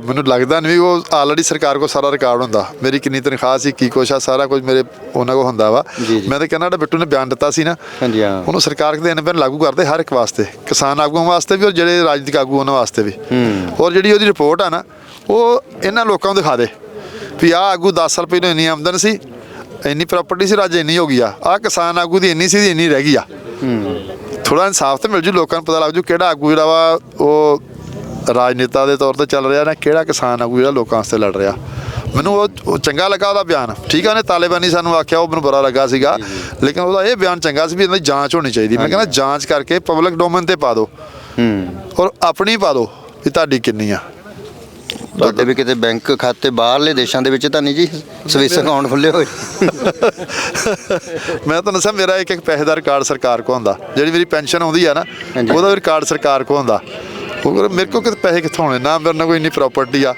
ਮੈਨੂੰ ਲੱਗਦਾ ਨਹੀਂ ਵੀ ਉਹ ਆਲਰੇਡੀ ਸਰਕਾਰ ਕੋਲ ਸਾਰਾ ਰਿਕਾਰਡ ਹੁੰਦਾ। ਮੇਰੀ ਕਿੰਨੀ ਤਨਖਾਹ ਸੀ ਕੀ ਕੁਛ ਆ ਸਾਰਾ ਕੁਝ ਮੇਰੇ ਉਹਨਾਂ ਕੋਲ ਹੁੰਦਾ ਵਾ। ਮੈਂ ਤਾਂ ਕਹਿੰਦਾ ਜਿਹੜਾ ਬਿੱਟੂ ਨੇ ਬਿਆਨ ਦਿੱਤਾ ਸੀ ਨਾ। ਹਾਂਜੀ ਹਾਂ। ਉਹਨੂੰ ਸਰਕਾਰ ਦੇ ਅਨਬਨ ਲਾਗੂ ਕਰਦੇ ਹਰ ਇੱਕ ਵਾਸਤੇ ਕਿਸਾਨ ਆਗੂਆਂ ਵਾਸਤੇ ਵੀ ਔਰ ਜਿਹੜੇ ਰਾਜਨੀਤਿਕ ਆਗੂ ਉਹਨਾਂ ਵਾਸਤੇ ਵੀ। ਔਰ ਜਿਹੜੀ ਉਹਦੀ ਰਿਪੋਰਟ ਆ ਨਾ ਉਹ ਇਹਨਾਂ ਲੋਕਾਂ ਨੂੰ ਦਿਖਾ ਦੇ ਵੀ ਆਹ ਆਗੂ 10 ਸਾਲ ਪਹਿਲਾਂ ਇੰਨੀ ਆਮਦਨ ਸੀ ਇੰਨੀ ਪ੍ਰਾਪਰਟੀ ਸੀ ਰਾਜ ਇੰਨੀ ਹੋ ਗਈ ਆ। ਆਹ ਕਿਸਾਨ ਆਗੂ ਦੀ ਇੰਨੀ ਸੀ ਦੀ ਇੰਨੀ ਰਹਿ ਗਈ ਆ। ਥੋੜਾ ਇਨਸਾਫ ਤੇ ਮਿਲ ਜੂ ਲੋਕਾਂ ਨੂੰ ਪਤਾ ਲੱਗ ਜੂ ਕਿਹੜਾ ਆਗੂ ਜਿਹੜਾ ਵਾ ਉਹ ਰਾਜਨੇਤਾ ਦੇ ਤੌਰ ਤੇ ਚੱਲ ਰਿਹਾ ਨਾ ਕਿਹੜਾ ਕਿਸਾਨ ਆਗੂ ਜਿਹੜਾ ਲੋਕਾਂ ਵਾਸਤੇ ਲੜ ਰਿਹਾ। ਮੈਨੂੰ ਉਹ ਚੰਗਾ ਲੱਗਾ ਉਹਦਾ ਬਿਆਨ। ਠੀਕ ਆ ਉਹਨੇ ਤਾਲਿਬਾਨੀ ਸਾਨੂੰ ਆਖਿਆ ਉਹ ਮੈਨੂੰ ਬੁਰਾ ਲੱਗਾ ਸੀਗਾ। ਲੇਕਿਨ ਉਹਦਾ ਇਹ ਬਿਆਨ ਚੰਗਾ ਸੀ ਵੀ ਇਹਨਾਂ ਦੀ ਜਾਂਚ ਹੋਣੀ ਚਾਹੀਦੀ। ਮੈਂ ਕਹਿੰਦਾ ਜਾਂਚ ਕਰਕੇ ਪਬਲਿਕ ਡੋਮੇਨ ਤੇ ਪਾ ਦਿਓ ਹੂੰ। ਔਰ ਆਪਣੀ ਪਾ ਦਿਓ ਵੀ ਤੁਹਾਡੀ ਕਿੰਨੀ ਆ। ਤੁਹਾਡੇ ਵੀ ਕਿਤੇ ਬੈਂਕ ਖਾਤੇ ਬਾਹਰਲੇ ਦੇਸ਼ਾਂ ਦੇ ਵਿੱਚ ਤਾਂ ਨਹੀਂ ਜੀ? ਸਵਿਸ ਅਕਾਊਂਟ ਖੁੱਲੇ ਹੋਏ। ਮੈਂ ਤੁਹਾਨੂੰ ਦੱਸਾਂ ਮੇਰਾ ਇੱਕ ਇੱਕ ਪੈਸੇ ਦਾ ਰਿਕਾਰਡ ਸਰਕਾਰ ਕੋ ਹੁੰਦਾ। ਜਿਹੜੀ ਮੇਰੀ ਪੈਨਸ਼ਨ ਆਉਂਦੀ ਆ ਨਾ। ਉਹਦਾ ਵੀ ਰਿਕਾਰਡ ਸਰਕਾਰ ਕੋ ਹੁੰਦਾ। ਉਹ ਮੇਰੇ ਕੋ ਕਿਤੇ ਪੈਸੇ ਕਿੱਥੋਂ ਆਉਣੇ? ਨਾ ਮੇਰੇ ਨਾਲ ਕੋਈ ਇੰਨੀ ਪ੍ਰਾਪਰਟੀ ਆ।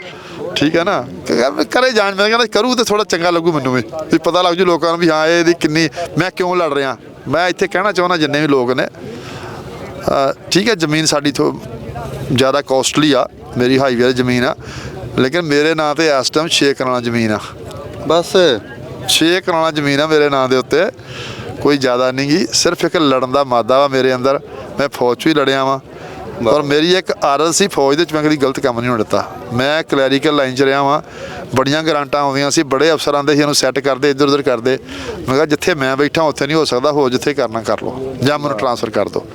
ਠੀਕ ਹੈ ਨਾ? ਕਿ ਕਰੇ ਜਾਣ ਮੈਂ ਕਹਿੰਦਾ ਕਰੂ ਤੇ ਥੋੜਾ ਚੰਗਾ ਲੱਗੂ ਮੈਨੂੰ ਵੀ। ਵੀ ਪਤਾ ਲੱਗ ਜੂ ਲੋਕਾਂ ਨੂੰ ਵੀ ਹਾਂ ਇਹਦੀ ਕਿੰਨੀ ਮੈਂ ਕਿਉਂ ਲੜ ਰਿਹਾ? ਮੈਂ ਇੱਥੇ ਕਹਿਣਾ ਚਾਹੁੰਦਾ ਜਿੰਨੇ ਵੀ ਲੋਕ ਨੇ। ਠੀਕ ਹੈ ਜ਼ਮੀਨ ਸਾਡੀ ਤੋਂ ਜ਼ਿਆਦਾ ਕੋਸਟਲੀ ਆ। ਮੇਰੀ ਹਾਈਵੇ ਦੀ ਜ਼ਮੀਨ ਆ। ਲੇਕਿਨ ਮੇਰੇ ਨਾਂ ਤੇ ਇਸ ਟਾਈਮ 6 ਕਨਾਲਾਂ ਜ਼ਮੀਨ ਆ। ਬਸ। 6 ਕਨਾਲਾਂ ਜ਼ਮੀਨ ਆ ਮੇਰੇ ਨਾਂ ਦੇ ਉੱਤੇ। ਕੋਈ ਜ਼ਿਆਦਾ ਨਹੀਂ ਗੀ ਸਿਰਫ ਇੱਕ ਲੜਨ ਦਾ ਮਾਦਾ ਵਾ ਮੇਰੇ ਅੰਦਰ। ਮੈਂ ਫੌਜ 'ਚ ਵੀ ਲੜਿਆ ਵਾਂ। ਔਰ ਮੇਰੀ ਇੱਕ ਆਦਤ ਸੀ ਫੌਜ ਦੇ ਵਿੱਚ ਮੈਂ ਕਦੀ ਗਲਤ ਕੰਮ ਨਹੀਂ ਹੋਣ ਦਿੱਤਾ। ਮੈਂ ਕਲੈਰੀਕਲ ਲਾਈਨ 'ਚ ਰਿਹਾ ਵਾਂ ਬੜੀਆਂ ਗਰਾਂਟਾਂ ਆਉਂਦੀਆਂ ਸੀ ਬੜੇ ਅਫਸਰ ਆਉਂਦੇ ਸੀ ਇਹਨੂੰ ਸੈੱਟ ਕਰਦੇ ਇੱਧਰ ਉੱਧਰ ਕਰਦੇ। ਮੈਂ ਕਿਹਾ ਜਿੱਥੇ ਮੈਂ ਬੈਠਾ ਉੱਥੇ ਨਹੀਂ ਹੋ ਸਕਦਾ ਹੋ ਜਿੱਥੇ ਕਰਨਾ ਕਰ ਲਓ। ਜਾਂ ਮੈਨੂੰ ਟਰਾਂਸਫਰ ਕਰ ਦਿਓ।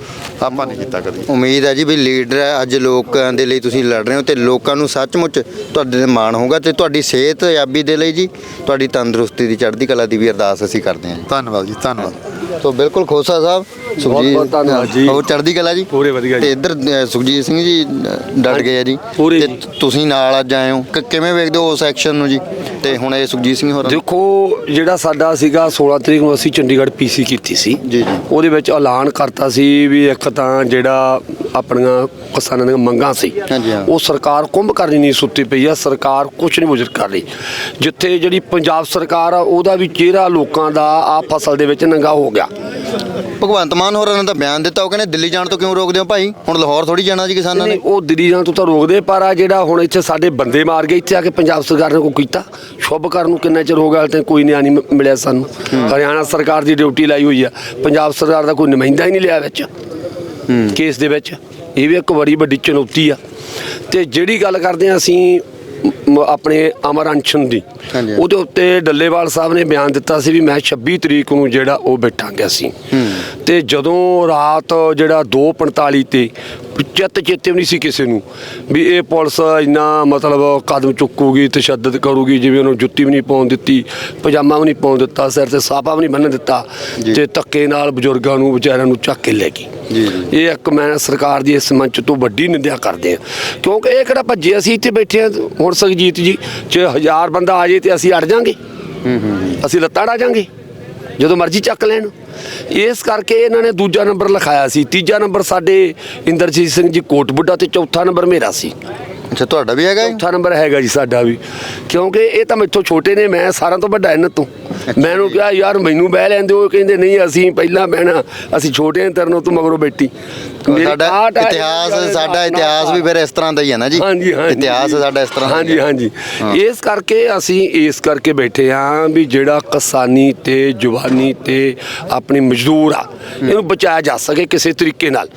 ਆਪਾਂ ਨਹੀਂ ਕੀਤਾ ਕਦੀ। ਉਮੀਦ ਹੈ ਜੀ ਵੀ ਲੀਡਰ ਹੈ, ਅੱਜ ਲੋਕਾਂ ਦੇ ਲਈ ਤੁਸੀਂ ਲੜ ਰਹੇ ਹੋ ਤੇ ਲੋਕਾਂ ਨੂੰ ਸੱਚਮੁੱਚ ਤੁਹਾਡੇ ਤੇ ਮਾਣ ਹੋਊਗਾ ਤੇ ਤੁਹਾਡੀ ਸਿਹਤ ਯਾਬੀ ਦੇ ਲਈ ਜੀ ਤੁਹਾਡੀ ਤੰਦਰੁਸਤੀ ਦੀ ਚੜ੍ਹਦੀ ਕਲਾ ਦੀ ਵੀ ਅਰਦਾਸ ਅਸੀਂ ਕਰਦੇ ਹਾਂ ਧੰਨਵਾਦ ਜੀ ਧੰਨਵਾਦ। ਸੋ ਬਿਲਕੁਲ ਖੋਸਾ ਸਾਹਿਬ ਬਹੁਤ ਧੰਨਵਾਦ ਜੀ। ਹੋਰ ਚੜ੍ਹਦੀ ਕਲਾ ਜੀ ਪੂਰੇ ਵਧੀਆ ਜੀ। ਤੇ ਇੱਧਰ ਅ, ਸੁਖਜੀਤ ਸਿੰਘ ਜੀ ਅ, ਡਟ ਗਏ ਆ ਜੀ ਪੂਰੇ ਤੇ ਜੀ। ਤੁਸੀਂ ਨਾਲ ਅੱਜ ਆਏ ਹੋ ਕਿ- ਕਿਵੇਂ ਵੇਖਦੇ ਹੋ ਉਸ ਐਕਸ਼ਨ ਨੂੰ ਜੀ ਤੇ ਹੁਣ ਇਹ ਸੁਖਜੀਤ ਸਿੰਘ ਹੋਰਾਂ ਦੇਖੋ ਜਿਹੜਾ ਸਾਡਾ ਸੀਗਾ 16 ਤਰੀਕ ਨੂੰ ਅਸੀਂ ਚੰਡੀਗੜ੍ਹ ਪੀਸੀ ਕੀਤੀ ਸੀ ਜੀ, ਜੀ। ਉਹਦੇ ਵਿੱਚ ਐਲਾਨ ਕਰਤਾ ਸੀ ਵੀ ਇੱਕ ਤਾਂ ਜਿਹੜਾ ਆਪਣੀਆਂ ਕਿਸਾਨਾਂ ਦੀਆਂ ਮੰਗਾਂ ਸੀ। ਉਹ ਸਰਕਾਰ ਕੁੰਭ ਕਰਨੀ ਨਹੀਂ ਸੁੱਤੀ ਪਈ ਆ ਸਰਕਾਰ ਕੁਝ ਨਹੀਂ ਮੁਜਰ ਕਰ ਰਹੀ। ਜਿੱਥੇ ਜਿਹੜੀ ਪੰਜਾਬ ਸਰਕਾਰ ਆ ਉਹਦਾ ਵੀ ਚਿਹਰਾ ਲੋਕਾਂ ਦਾ ਆ ਫਸਲ ਦੇ ਵਿੱਚ ਨੰਗਾ ਹੋ ਗਿਆ। ਭਗਵੰਤ ਮਾਨ ਹੋਰਾਂ ਨੇ ਤਾਂ ਬਿਆਨ ਦਿੱਤਾ ਉਹ ਕਹਿੰਦੇ ਦਿੱਲੀ ਜਾਣ ਤੋਂ ਕਿਉਂ ਰੋਕਦੇ ਹੋ ਭਾਈ? ਹੁਣ ਲਾਹੌਰ ਥੋੜੀ ਜਾਣਾ ਜੀ ਕਿਸਾਨਾਂ ਨੇ। ਉਹ ਦਿੱਲੀ ਜਾਣ ਤੋਂ ਤਾਂ ਰੋਕਦੇ ਪਰ ਆ ਜਿਹੜਾ ਹੁਣ ਇੱਥੇ ਸਾਡੇ ਬੰਦੇ ਮਾਰ ਗਏ ਇੱਥੇ ਆ ਕੇ ਪੰਜਾਬ ਸਰਕਾਰ ਨੇ ਕੋਈ ਕੀਤਾ? ਸ਼ੁਭ ਕਰਨ ਨੂੰ ਕਿੰਨਾ ਚਿਰ ਹੋ ਗਿਆ ਤੇ ਕੋਈ ਨਿਆਂ ਨਹੀਂ ਮਿਲਿਆ ਸਾਨੂੰ। ਹਰਿਆਣਾ ਸਰਕਾਰ ਦੀ ਡਿਊਟੀ ਲਾਈ ਹੋਈ ਆ। ਪੰਜਾਬ ਸਰਕਾਰ ਦਾ ਕੋਈ ਨੁਮਾਇੰਦਾ ਹੀ ਨਹੀਂ ਲਿਆ ਵਿੱਚ। ਕੇਸ ਦੇ ਵਿੱਚ। ਇਹ ਵੀ ਇੱਕ ਬੜੀ ਵੱਡੀ ਚੁਣੌਤੀ ਆ। ਤੇ ਜਿਹੜੀ ਗੱਲ ਕਰਦੇ ਆ ਅਸੀਂ ਆਪਣੇ ਅਮਰ ਅਨਸ਼ਨ ਦੀ। ਉਹਦੇ ਉੱਤੇ ਡੱਲੇਵਾਲ ਸਾਹਿਬ ਨੇ ਬਿਆਨ ਦਿੱਤਾ ਸੀ ਵੀ ਮੈਂ 26 ਤਰੀਕ ਨੂੰ ਜਿਹੜਾ ਉਹ ਬੈਠਾਂਗੇ ਅਸੀਂ ਤੇ ਜਦੋਂ ਰਾਤ ਜਿਹੜਾ 2:45 ਤੇ ਚਿੱਤ ਚੇਤੇ ਵੀ ਨਹੀਂ ਸੀ ਕਿਸੇ ਨੂੰ ਵੀ ਇਹ ਪੁਲਿਸ ਇੰਨਾ ਮਤਲਬ ਕਦਮ ਚੁੱਕੂਗੀ ਤਸ਼ੱਦਦ ਕਰੂਗੀ ਜਿਵੇਂ ਉਹਨੂੰ ਜੁੱਤੀ ਵੀ ਨਹੀਂ ਪਾਉਣ ਦਿੱਤੀ ਪਜਾਮਾ ਵੀ ਨਹੀਂ ਪਾਉਣ ਦਿੱਤਾ ਸਿਰ ਤੇ ਸਾਫਾ ਵੀ ਨਹੀਂ ਬੰਨ੍ਹ ਦਿੱਤਾ। ਤੇ ਧੱਕੇ ਨਾਲ ਬਜ਼ੁਰਗਾਂ ਨੂੰ ਵਿਚਾਰਿਆਂ ਨੂੰ ਚੱਕ ਕੇ ਲੈ ਗਈ। ਇਹ ਇੱਕ ਮੈਂ ਸਰਕਾਰ ਦੀ ਇਸ ਮੰਚ ਤੋਂ ਵੱਡੀ ਨਿੰਦਿਆ ਕਰਦੇ ਆ ਕਿਉਂਕਿ ਇਹ ਕਿਹੜਾ ਭੱਜੇ ਅਸੀਂ ਇੱਥੇ ਬੈਠੇ ਆ ਹੁਣ ਸੁਖਜੀਤ ਜੀ ਜੇ ਹਜ਼ਾਰ ਬੰਦਾ ਆ ਜੇ ਤੇ ਅਸੀਂ ਅੜ ਜਾਾਂਗੇ। ਅਸੀਂ ਲੱਤਾਂ ਡਾ ਜਾਾਂਗੇ ਜਦੋਂ ਮਰਜ਼ੀ ਚੱਕ ਲੈਣ। ਇਸ ਕਰਕੇ ਇਹਨਾਂ ਨੇ ਦੂਜਾ ਨੰਬਰ ਲਿਖਾਇਆ ਸੀ। ਤੀਜਾ ਨੰਬਰ ਸਾਡੇ ਇੰਦਰਜੀਤ ਸਿੰਘ ਜੀ ਕੋਟ ਬੁੱਢਾ ਤੇ ਚੌਥਾ ਨੰਬਰ ਮੇਰਾ ਸੀ। ਅੱਛਾ ਤੁਹਾਡਾ ਵੀ ਹੈਗਾ ਚੌਥਾ ਨੰਬਰ ਹੈਗਾ ਜੀ ਸਾਡਾ ਵੀ। ਕਿਉਂਕਿ ਇਹ ਤਾਂ ਮੈਥੋਂ ਛੋਟੇ ਨੇ ਮੈਂ ਸਾਰਿਆਂ ਤੋਂ ਵੱਡਾ ਇਹਨਾਂ ਤੋਂ। ਮੈਨੂੰ ਕਿਹਾ ਯਾਰ ਮੈਨੂੰ ਬਹਿ ਲੈਂਦੇ ਉਹ ਕਹਿੰਦੇ ਨਹੀਂ ਅਸੀਂ ਪਹਿਲਾਂ ਬਹਿਣਾ ਅਸੀਂ ਛੋਟੇ ਹਾਂ ਤੇਰੇ ਨੂੰ ਤੂੰ ਮਗਰੋਂ ਬੈਠੀ। ਮੇਰੀ ਸਾਡਾ ਆ- ਇਤਿਹਾਸ ਸਾਡਾ ਇਤਿਹਾਸ ਵੀ ਫਿਰ ਇਸ ਤਰ੍ਹਾਂ ਦਾ ਹੀ ਹੈ ਨਾ ਜੀ। ਹਾਂਜੀ ਹਾਂਜੀ। ਇਤਿਹਾਸ ਸਾਡਾ ਇਸ ਤਰ੍ਹਾਂ ਦਾ ਹੀ ਹਾਂਜੀ ਹੈ। ਹਾਂਜੀ। ਇਸ ਕਰਕੇ ਅਸੀਂ ਇਸ ਕਰਕੇ ਬੈਠੇ ਹਾਂ ਵੀ ਜਿਹੜਾ ਕਿਸਾਨੀ ਤੇ ਜਵਾਨੀ ਤੇ ਆਪਣੀ ਮਜ਼ਦੂਰ ਆ ਇਹਨੂੰ ਬਚਾਇਆ ਜਾ ਸਕੇ ਕਿਸੇ ਤਰੀਕੇ ਨਾਲ।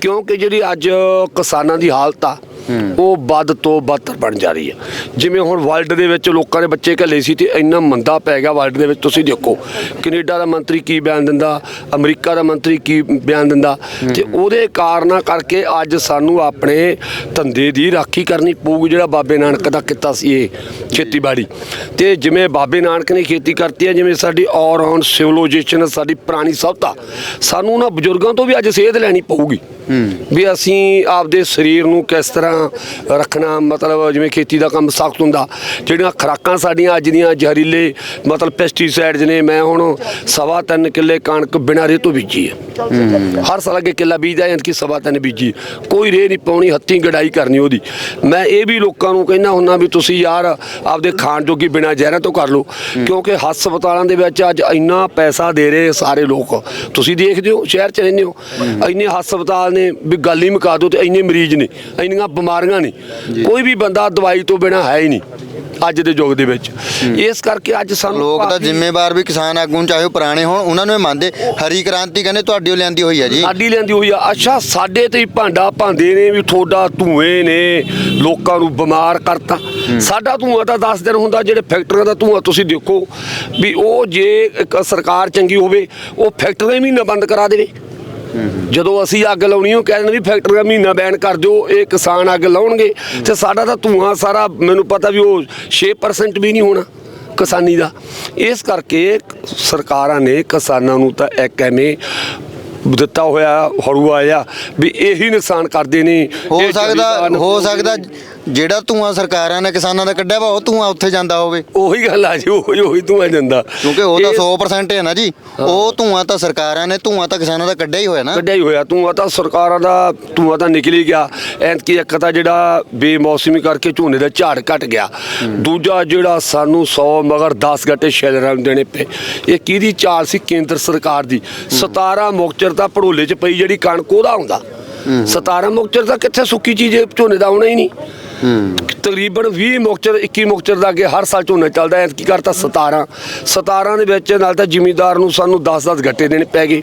ਕਿਉਂਕਿ ਜਿਹੜੀ ਅੱਜ ਕਿਸਾਨਾਂ ਦੀ ਹਾਲਤ ਆ ਉਹ ਵੱਧ ਤੋਂ ਬਦਤਰ ਬਣ ਜਾ ਰਹੀ ਹੈ। ਜਿਵੇਂ ਹੁਣ ਵਰਲਡ ਦੇ ਵਿੱਚ ਲੋਕਾਂ ਦੇ ਬੱਚੇ ਘੱਲੇ ਸੀ ਤੇ ਇੰਨਾ ਮੰਦਾ ਪੈ ਗਿਆ ਵਰਲਡ ਦੇ ਵਿੱਚ ਤੁਸੀਂ ਦੇਖੋ ਕੈਨੇਡਾ ਦਾ ਮੰਤਰੀ ਕੀ ਬਿਆਨ ਦਿੰਦਾ ਅਮਰੀਕਾ ਦਾ ਮੰਤਰੀ ਕੀ ਬਿਆਨ ਦਿੰਦਾ ਤੇ ਉਹਦੇ ਕਾਰਨਾਂ ਕਰਕੇ ਅੱਜ ਸਾਨੂੰ ਆਪਣੇ ਧੰਦੇ ਦੀ ਰਾਖੀ ਕਰਨੀ ਪਊਗੀ ਜਿਹੜਾ ਬਾਬੇ ਨਾਨਕ ਦਾ ਕੀਤਾ ਸੀ ਇਹ ਖੇਤੀਬਾੜੀ। ਤੇ ਜਿਵੇਂ ਬਾਬੇ ਨਾਨਕ ਨੇ ਖੇਤੀ ਕਰਤੀ ਹੈ ਜਿਵੇਂ ਸਾਡੀ ਔਰ ਔਨ ਸਿਵਲਾਈਜੇਸ਼ਨ ਸਾਡੀ ਪੁਰਾਣੀ ਸਭਤਾ ਸਾਨੂੰ ਉਹਨਾਂ ਬਜ਼ੁਰਗਾਂ ਤੋਂ ਵੀ ਅੱਜ ਸੇਧ ਲੈਣੀ ਪਊਗੀ। ਵੀ ਅਸੀਂ ਆਪਦੇ ਸਰੀਰ ਨੂੰ ਕਿਸ ਤਰ੍ਹਾਂ ਰੱਖਣਾ ਮਤਲਬ ਜਿਵੇਂ ਖੇਤੀ ਦਾ ਕੰਮ ਸਖਤ ਹੁੰਦਾ ਜਿਹੜੀਆਂ ਖੁਰਾਕਾਂ ਸਾਡੀਆਂ ਅੱਜ ਦੀਆਂ ਜ਼ਹਿਰੀਲੇ ਮਤਲਬ ਪੈਸਟੀਸਾਈਡਸ ਨੇ ਮੈਂ ਹੁਣ ਸਵਾ ਤਿੰਨ ਕਿੱਲੇ ਕਣਕ ਬਿਨਾਂ ਰੇਹ ਤੋਂ ਬੀਜੀ ਹੈ। ਹਰ ਸਾਲ ਅੱਗੇ ਕਿੱਲਾ ਬੀਜਦਾ ਜਾਂ ਕਿ ਸਵਾ ਤਿੰਨ ਬੀਜੀ। ਕੋਈ ਰੇਹ ਨਹੀਂ ਪਾਉਣੀ ਹੱਥੀਂ ਗੜਾਈ ਕਰਨੀ ਉਹਦੀ। ਮੈਂ ਇਹ ਵੀ ਲੋਕਾਂ ਨੂੰ ਕਹਿੰਦਾ ਹੁੰਦਾ ਵੀ ਤੁਸੀਂ ਯਾਰ ਆਪਦੇ ਖਾਣ ਜੋਗੀ ਬਿਨਾਂ ਜ਼ਹਿਰਾਂ ਤੋਂ ਕਰ ਲਓ ਕਿਉਂਕਿ ਹਸਪਤਾਲਾਂ ਦੇ ਵਿੱਚ ਅੱਜ ਇੰਨਾ ਪੈਸਾ ਦੇ ਰਹੇ ਸਾਰੇ ਲੋਕ। ਤੁਸੀਂ ਦੇਖਦੇ ਹੋ ਸ਼ਹਿਰ ਚ ਰਹਿੰਦੇ ਹੋ। ਇੰਨੇ ਹਸਪਤਾਲ ਨੇ ਵੀ ਗੱਲ ਹੀ ਮੁਕਾ ਦਿਓ ਤੇ ਇੰਨੇ ਮਰੀਜ਼ ਨੇ ਇੰਨੀਆਂ ਬਿਮਾਰੀਆਂ ਨੇ। ਕੋਈ ਵੀ ਬੰਦਾ ਦਵਾਈ ਤੋਂ ਬਿਨਾਂ ਹੈ ਹੀ ਨਹੀਂ ਅੱਜ ਦੇ ਯੁੱਗ ਦੇ ਵਿੱਚ। ਇਸ ਕਰਕੇ ਅੱਜ ਸਾਨੂੰ ਲੋਕ ਤਾਂ ਜ਼ਿੰਮੇਵਾਰ ਵੀ ਕਿਸਾਨ ਆਗੂ ਨੂੰ ਚਾਹੇ ਉਹ ਪੁਰਾਣੇ ਹੋਣ ਉਹਨਾਂ ਨੂੰ ਇਹ ਮੰਨਦੇ ਹਰੀ ਕ੍ਰਾਂਤੀ ਕਹਿੰਦੇ ਤੁਹਾਡੀ ਉਹ ਲਿਆਂਦੀ ਹੋਈ ਹੈ ਜੀ। ਸਾਡੀ ਲੈਂਦੀ ਹੋਈ ਆ। ਅੱਛਾ ਸਾਡੇ ਤੇ ਭਾਂਡਾ ਭਾਂਦੇ ਨੇ ਵੀ ਤੁਹਾਡਾ ਧੂਏ ਨੇ ਲੋਕਾਂ ਨੂੰ ਬਿਮਾਰ ਕਰਤਾ। ਸਾਡਾ ਧੂਆ ਤਾਂ 10 ਦਿਨ ਹੁੰਦਾ ਜਿਹੜੇ ਫੈਕਟਰੀਆਂ ਦਾ ਧੂਆ ਤੁਸੀਂ ਦੇਖੋ ਵੀ ਉਹ ਜੇ ਸਰਕਾਰ ਚੰਗੀ ਹੋਵੇ ਉਹ ਫੈਕਟਰੀਆਂ ਹੀ ਮਹੀਨਾ ਬੰਦ ਕਰਾ ਦੇਵੇ। ਜਦੋਂ ਅਸੀਂ ਅੱਗ ਲਾਉਣੀ ਉਹ ਕਹਿੰਦੇ ਵੀ ਫੈਕਟਰੀਆਂ ਮਹੀਨਾ ਬੈਨ ਕਰ ਦਿਓ ਇਹ ਕਿਸਾਨ ਅੱਗ ਲਾਉਣਗੇ। ਤੇ ਸਾਡਾ ਤਾਂ ਧੂਆਂ ਸਾਰਾ ਮੈਨੂੰ ਪਤਾ ਵੀ ਉਹ 6% ਵੀ ਨਹੀਂ ਹੋਣਾ ਕਿਸਾਨੀ ਦਾ। ਇਸ ਕਰਕੇ ਸਰਕਾਰਾਂ ਨੇ ਕਿਸਾਨਾਂ ਨੂੰ ਤਾਂ ਇੱਕ ਐਵੇਂ ਦਿੱਤਾ ਹੋਇਆ ਹੜੂਆ ਆ ਵੀ ਇਹੀ ਨੁਕਸਾਨ ਕਰਦੇ ਨੇ। ਹੋ ਸਕਦਾ ਹੋ ਸਕਦਾ ਜਿਹੜਾ ਧੂਆਂ ਸਰਕਾਰਾਂ ਨੇ ਕਿਸਾਨਾਂ ਦਾ ਕੱਢਿਆ ਵਾ ਉਹ ਧੂਆਂ ਉੱਥੇ ਜਾਂਦਾ ਹੋਵੇ। ਉਹੀ ਗੱਲ ਆ ਜੀ ਉਹੀ ਉਹੀ ਧੂਆਂ ਜਾਂਦਾ। ਕਿਉਂਕਿ ਉਹ ਤਾਂ ਇਹ 100% ਹੈ ਨਾ ਜੀ। ਉਹ ਧੂਆਂ ਤਾਂ ਸਰਕਾਰਾਂ ਨੇ ਧੂਆਂ ਤਾਂ ਕਿਸਾਨਾਂ ਦਾ ਕੱਢਿਆ ਹੀ ਹੋਇਆ ਨਾ। ਕੱਢਿਆ ਹੀ ਹੋਇਆ। ਤੂੰ ਤਾਂ ਸਰਕਾਰਾਂ ਦਾ ਤੂੰ ਤਾਂ ਨਿਕਲ ਹੀ ਗਿਆ। ਐਤਕੀ ਇੱਕ ਤਾਂ ਜਿਹੜਾ ਬੇਮੌਸਮੀ ਕਰਕੇ ਝੋਨੇ ਦਾ ਝਾੜ ਘਟ ਗਿਆ। ਦੂਜਾ ਜਿਹੜਾ ਸਾਨੂੰ 100 ਮਗਰ 10 ਗੱਟੇ ਸ਼ੈਲਰਾਂ ਨੂੰ ਦੇਣੇ ਪਏ। ਇਹ ਕਿਹਦੀ ਚਾਲ ਸੀ ਕੇਂਦਰ ਸਰਕਾਰ ਦੀ? 17 ਮੁਕਚਰ ਤਾਂ ਪੜੋਲੇ 'ਚ ਪਈ ਜਿਹੜੀ ਕਣਕ ਉਹਦਾ ਹੁੰਦਾ 17 ਮੁਕਚਰ ਤਾਂ ਕਿੱਥੇ ਸੁੱਕੀ ਚੀਜ਼ ਝੋਨੇ ਦਾ ਆਉਣਾ ਹੀ ਨਹੀਂ। ਤਕਰੀਬਨ 20 ਮੁਕਚਰ 21 ਮੁਕਚਰ ਦਾ ਅੱਗੇ ਹਰ ਸਾਲ ਝੋਨਾ ਚੱਲਦਾ ਹੈ ਕੀ ਕਰਤਾ 17 17 ਦੇ ਵਿੱਚ ਨਾਲ ਤਾਂ ਜ਼ਿਮੀਂਦਾਰ ਨੂੰ ਸਾਨੂੰ 10-10 ਗੱਟੇ ਦੇਣੇ ਪੈ ਗਏ।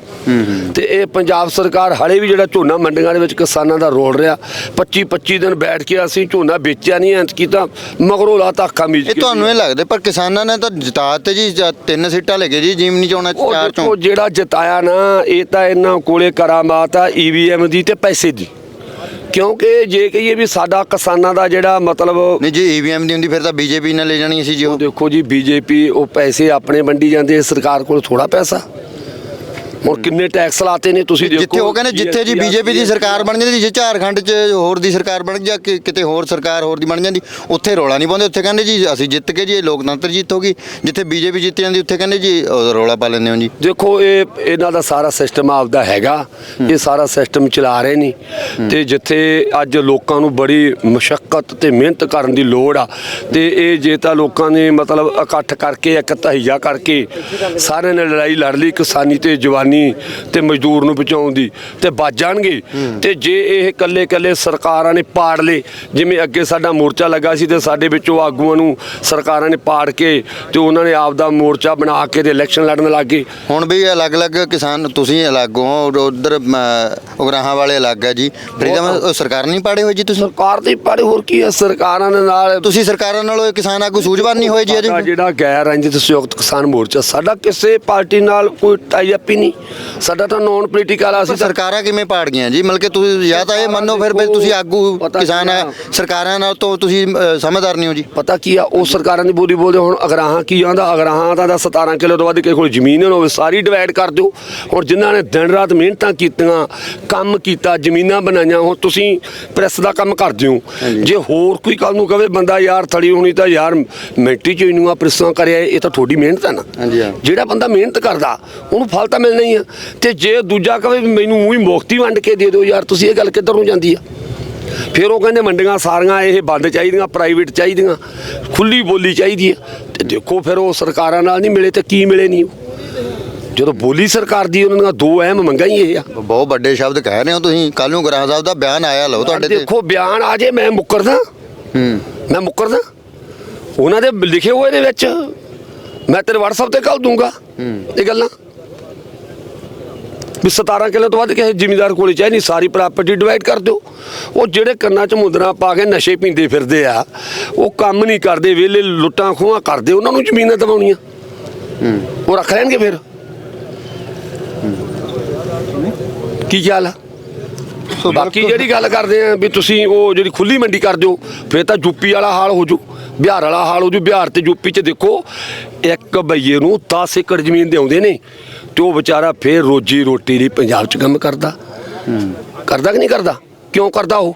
ਤੇ ਇਹ ਪੰਜਾਬ ਸਰਕਾਰ ਹਲੇ ਵੀ ਜਿਹੜਾ ਝੋਨਾ ਮੰਡੀਆਂ ਦੇ ਵਿੱਚ ਕਿਸਾਨਾਂ ਦਾ ਰੋਲ ਰਿਹਾ। 25-25 ਦਿਨ ਬੈਠ ਕੇ ਅਸੀਂ ਝੋਨਾ ਵੇਚਿਆ ਨਹੀਂ ਐਂ ਕੀਤਾ ਮਗਰੋਂ ਲਾਤਾ ਅੱਖਾਂ ਮੀਚ ਇਹ ਤੁਹਾਨੂੰ ਇਹ ਲੱਗਦਾ ਪਰ ਕਿਸਾਨਾਂ ਨੇ ਤਾਂ ਜਿਤਾ ਤੇ ਜੀ ਤਿੰਨ ਸੀਟਾਂ ਲੈ ਗਏ ਜੀ ਜਿਮਨੀ ਚੋਣਾਂ ਚਾਰ ਚੋਂ? ਜਿਹੜਾ ਜਿਤਾਇਆ ਨਾ ਇਹ ਤਾਂ ਇਹਨਾਂ ਕੋਲੇ ਕਰਾਮਾਤ ਆ ਈਵੀਐਮ ਦੀ ਤੇ ਪੈਸੇ ਦੀ। ਕਿਉਂਕਿ ਜੇ ਕਹੀਏ ਵੀ ਸਾਡਾ ਕਿਸਾਨਾਂ ਦਾ ਜਿਹੜਾ ਮਤਲਬ ਨਹੀਂ ਜੀ ਈਵੀਐਮ ਦੀ ਹੁੰਦੀ ਫਿਰ ਤਾਂ ਬੀਜੇਪੀ ਨੇ ਲੈ ਜਾਣੀ ਸੀ ਜੀ ਉਹ ਦੇਖੋ ਜੀ ਬੀਜੇਪੀ ਉਹ ਪੈਸੇ ਆਪਣੇ ਵੰਡੀ ਜਾਂਦੇ ਸਰਕਾਰ ਕੋਲ ਥੋੜਾ ਪੈਸਾ। ਹੁਣ ਕਿੰਨੇ ਟੈਕਸ ਲਾਤੇ ਨੇ ਤੁਸੀਂ ਦੇਖੋ ਜਿੱਥੇ ਉਹ ਕਹਿੰਦੇ ਜਿੱਥੇ ਜੀ ਬੀਜੇਪੀ ਦੀ ਸਰਕਾਰ ਬਣ ਜਾਂਦੀ ਜੇ ਝਾਰਖੰਡ 'ਚ ਹੋਰ ਦੀ ਸਰਕਾਰ ਬਣ ਜਾਂ ਕਿ- ਕਿਤੇ ਹੋਰ ਸਰਕਾਰ ਹੋਰ ਦੀ ਬਣ ਜਾਂਦੀ ਉੱਥੇ ਰੋਲਾ ਨਹੀਂ ਪਾਉਂਦੇ ਉੱਥੇ ਕਹਿੰਦੇ ਜੀ ਅਸੀਂ ਜਿੱਤ ਕੇ ਜੀ ਇਹ ਲੋਕਤੰਤਰ ਜਿੱਤ ਹੋ ਗਈ ਜਿੱਥੇ ਬੀਜੇਪੀ ਜਿੱਤ ਜਾਂਦੀ ਉੱਥੇ ਕਹਿੰਦੇ ਜੀ ਰੋਲਾ ਪਾ ਲੈਂਦੇ ਹੋ ਜੀ। ਦੇਖੋ ਇਹ ਇਹਨਾਂ ਦਾ ਸਾਰਾ ਸਿਸਟਮ ਆਪਦਾ ਹੈਗਾ ਇਹ ਸਾਰਾ ਸਿਸਟਮ ਚਲਾ ਰਹੇ ਨੇ ਤੇ ਜਿੱਥੇ ਅੱਜ ਲੋਕਾਂ ਨੂੰ ਬੜੀ ਮੁਸ਼ਕਲ ਤੇ ਮਿਹਨਤ ਕਰਨ ਦੀ ਲੋੜ ਆ ਤੇ ਇਹ ਜੇ ਤਾਂ ਲੋਕਾਂ ਨੇ ਮਤਲਬ ਇਕੱਠ ਕਰਕੇ ਇੱਕ ਤਹੀਆ ਕਰਕੇ ਸਾਰਿਆਂ ਨੇ ਲੜਾਈ ਲੜ ਲਈ ਕਿਸਾਨੀ ਤੇ ਜਵਾਨੀ ਤੇ ਮਜ਼ਦੂਰ ਨੂੰ ਬਚਾਉਣ ਦੀ ਤੇ ਬਚ ਜਾਣਗੇ। ਤੇ ਜੇ ਇਹ ਇਕੱਲੇ ਇਕੱਲੇ ਸਰਕਾਰਾਂ ਨੇ ਪਾੜ ਲਏ ਜਿਵੇਂ ਅੱਗੇ ਸਾਡਾ ਮੋਰਚਾ ਲੱਗਾ ਸੀ ਤੇ ਸਾਡੇ ਵਿੱਚੋਂ ਆਗੂਆਂ ਨੂੰ ਸਰਕਾਰਾਂ ਨੇ ਪਾੜ ਕੇ ਤੇ ਉਹਨਾਂ ਨੇ ਆਪਦਾ ਮੋਰਚਾ ਬਣਾ ਕੇ ਤੇ ਇਲੈਕਸ਼ਨ ਲੜਨ ਲੱਗ ਗਏ। ਹੁਣ ਵੀ ਅਲੱਗ-ਅਲੱਗ ਕਿਸਾਨ ਤੁਸੀਂ ਅਲੱਗ ਹੋ ਉਧਰ ਉਗਰਾਹਾਂ ਵਾਲੇ ਅਲੱਗ ਹੈ ਜੀ। ਫਰੀਦਮ ਸਰਕਾਰ ਨਹੀਂ ਪਾੜੇ ਹੋਏ ਜੀ ਤੁਸੀਂ? ਸਰਕਾਰ ਦੇ ਪਾੜੇ ਹੋਰ ਕੀ ਹੈ? ਸਰਕਾਰਾਂ ਦੇ ਨਾਲ ਤੁਸੀਂ ਸਰਕਾਰਾਂ ਨਾਲੋਂ ਇਹ ਕਿਸਾਨ ਆਗੂ ਸੂਝਵਾਨ ਨਹੀਂ ਹੋਏ ਜੀ ਅਜੇ? ਜਿਹੜਾ ਗੈਰ ਰੰਜਿਤ ਸੰਯੁਕਤ ਕਿਸਾਨ ਮੋਰਚਾ ਸਾਡਾ ਕਿਸੇ ਪਾਰਟੀ ਨਾਲ ਕੋਈ ਟਾਈ ਅਪ ਹੀ ਨਹੀਂ। ਸਾਡਾ ਤਾਂ ਨੌਨ ਪੋਲੀਟੀਕਲ ਆ ਅਸੀਂ ਤਾਂ ਸਰਕਾਰਾਂ ਕਿਵੇਂ ਪਾੜ ਗਈਆਂ ਜੀ? ਮਤਲਬ ਕਿ ਤੁਸੀਂ ਜਾਂ ਤਾਂ ਇਹ ਮੰਨੋ ਫਿਰ ਵੀ ਤੁਸੀਂ ਆਗੂ ਪਤਾ ਕਿਸਾਨ ਕੀ ਆ? ਸਰਕਾਰਾਂ ਨਾਲ ਤੋਂ ਤੁਸੀਂ ਅ, ਸਮਝਦਾਰ ਨਹੀਂ ਹੋ ਜੀ। ਪਤਾ ਕੀ ਆ ਉਹ ਸਰਕਾਰਾਂ ਦੀ ਬੋਲੀ ਬੋਲਦੇ ਹੁਣ ਅਗਰਾਹਾਂ ਕੀ ਆਂਦਾ? ਅਗਰਾਹਾਂ ਦਾ ਤਾਂ 17 ਕਿਲੋ ਤੋਂ ਵੱਧ ਕਿਸੇ ਕੋਲ ਜ਼ਮੀਨ ਨਾ ਹੋਵੇ ਸਾਰੀ ਡਿਵਾਈਡ ਕਰ ਦਿਓ। ਹੁਣ ਜਿਨ੍ਹਾਂ ਨੇ ਦਿਨ ਰਾਤ ਮਿਹਨਤਾਂ ਕੀਤੀਆਂ ਕੰਮ ਕੀਤਾ ਜ਼ਮੀਨਾਂ ਬਣਾਈਆਂ ਹੁਣ ਤੁਸੀਂ ਪ੍ਰੈਸ ਦਾ ਕੰਮ ਕਰਦੇ ਹੋ। ਜੇ ਹੋਰ ਕੋਈ ਕੱਲ ਨੂੰ ਕਵੇ ਬੰਦਾ ਯਾਰ ਥੜੀ ਹੋਣੀ ਤਾਂ ਯਾਰ ਮਿੰਟੀ ਚ ਇਹਨੂੰ ਆ ਪ੍ਰੈਸਾਂ ਕਰਿਆ ਇਹ ਤਾਂ ਤੁਹਾਡੀ ਮਿਹਨਤ ਹੈ ਨਾ। ਹਾਂਜੀ, ਹਾਂ। ਜਿਹੜਾ ਬੰਦਾ ਮਿਹਨਤ ਕਰਦਾ ਉਹਨੂੰ ਫਲ ਤਾਂ ਮਿਲਣਾ ਹੀ ਆ। ਤੇ ਜੇ ਦੂਜਾ ਵੀ ਮੈਨੂੰ ਉਹੀ ਮੁਕਤੀ ਵੰਡ ਕੇ ਦੇ ਦਿਓ ਯਾਰ ਤੁਸੀਂ ਇਹ ਗੱਲ ਕਿੱਧਰ ਨੂੰ ਜਾਂਦੀ ਆ? ਫਿਰ ਉਹ ਕਹਿੰਦੇ ਮੰਡੀਆਂ ਸਾਰੀਆਂ ਇਹ ਬੰਦ ਚਾਹੀਦੀਆਂ ਪ੍ਰਾਈਵੇਟ ਚਾਹੀਦੀਆਂ ਖੁੱਲੀ ਬੋਲੀ ਚਾਹੀਦੀ ਹੈ ਤੇ ਦੇਖੋ ਫਿਰ ਉਹ ਸਰਕਾਰਾਂ ਨਾਲ ਨਹੀਂ ਮਿਲੇ ਤੇ ਕੀ ਮਿਲੇ ਨਹੀਂ। ਜਦੋਂ ਬੋਲੀ ਸਰਕਾਰ ਦੀ ਉਹਨਾਂ ਦੀਆਂ ਦੋ ਅਹਿਮ ਮੰਗਾਂ ਹੀ ਇਹ ਆ। ਬਹੁਤ ਵੱਡੇ ਸ਼ਬਦ ਕਹਿ ਰਹੇ ਹੋ ਤੁਸੀਂ। ਕੱਲ ਨੂੰ ਗ੍ਰਾਹ ਸਾਹਿਬ ਦਾ ਬਿਆਨ ਆਇਆ ਲਓ ਤੁਹਾਡੇ ਤੇ। ਦੇਖੋ ਬਿਆਨ ਆ ਜੇ ਮੈਂ ਮੁੱਕਰਦਾ। ਹੂੰ। ਮੈਂ ਮੁੱਕਰਦਾ। ਉਹਨਾਂ ਦੇ ਲਿਖੇ ਹੋਏ ਦੇ ਵਿੱਚ ਮੈਂ ਤੇਰੇ WhatsApp ਤੇ ਕੱਲ ਦੂੰਗਾ ਇਹ ਗੱਲਾਂ। ਵੀ 17 ਕਿਲੋ ਤੋਂ ਵੱਧ ਕਿਸੇ ਜ਼ਿਮੀਂਦਾਰ ਕੋਲੇ ਚਾਹੀ ਨਹੀਂ ਸਾਰੀ ਪ੍ਰਾਪਰਟੀ ਡਿਵਾਈਡ ਕਰ ਦਿਓ। ਉਹ ਜਿਹੜੇ ਕੰਨਾਂ 'ਚ ਮੁੰਦਰਾ ਪਾ ਕੇ ਨਸ਼ੇ ਪੀਂਦੇ ਫਿਰਦੇ ਆ ਉਹ ਕੰਮ ਨਹੀਂ ਕਰਦੇ ਵਿਹਲੇ ਲੁੱਟਾਂ ਖੋਹਾਂ ਕਰਦੇ ਉਹਨਾਂ ਨੂੰ ਜ਼ਮੀਨਾਂ ਦਵਾਉਣੀਆਂ ਉਹ ਰੱਖ ਲੈਣਗੇ ਫਿਰ। ਕੀ ਖਿਆਲ ਆ? ਬਾਕੀ ਜਿਹੜੀ ਗੱਲ ਕਰਦੇ ਆ ਵੀ ਤੁਸੀਂ ਉਹ ਜਿਹੜੀ ਖੁੱਲੀ ਮੰਡੀ ਕਰ ਦਿਓ ਫਿਰ ਤਾਂ ਯੂਪੀ ਵਾਲਾ ਹਾਲ ਹੋ ਜੂ। ਬਿਹਾਰ ਵਾਲਾ ਹਾਲ ਹੋ ਜੂ। ਬਿਹਾਰ ਤੇ ਯੂਪੀ 'ਚ ਦੇਖੋ ਇੱਕ ਬਈਏ ਨੂੰ 10 ਏਕੜ ਜ਼ਮੀਨ ਦੇ ਆਉਂਦੇ ਨੇ। ਤੇ ਉਹ ਵਿਚਾਰਾ ਫਿਰ ਰੋਜੀ ਰੋਟੀ ਲਈ ਪੰਜਾਬ 'ਚ ਕੰਮ ਕਰਦਾ। ਕਰਦਾ ਕਿ ਨਹੀਂ ਕਰਦਾ? ਕਿਉਂ ਕਰਦਾ ਉਹ?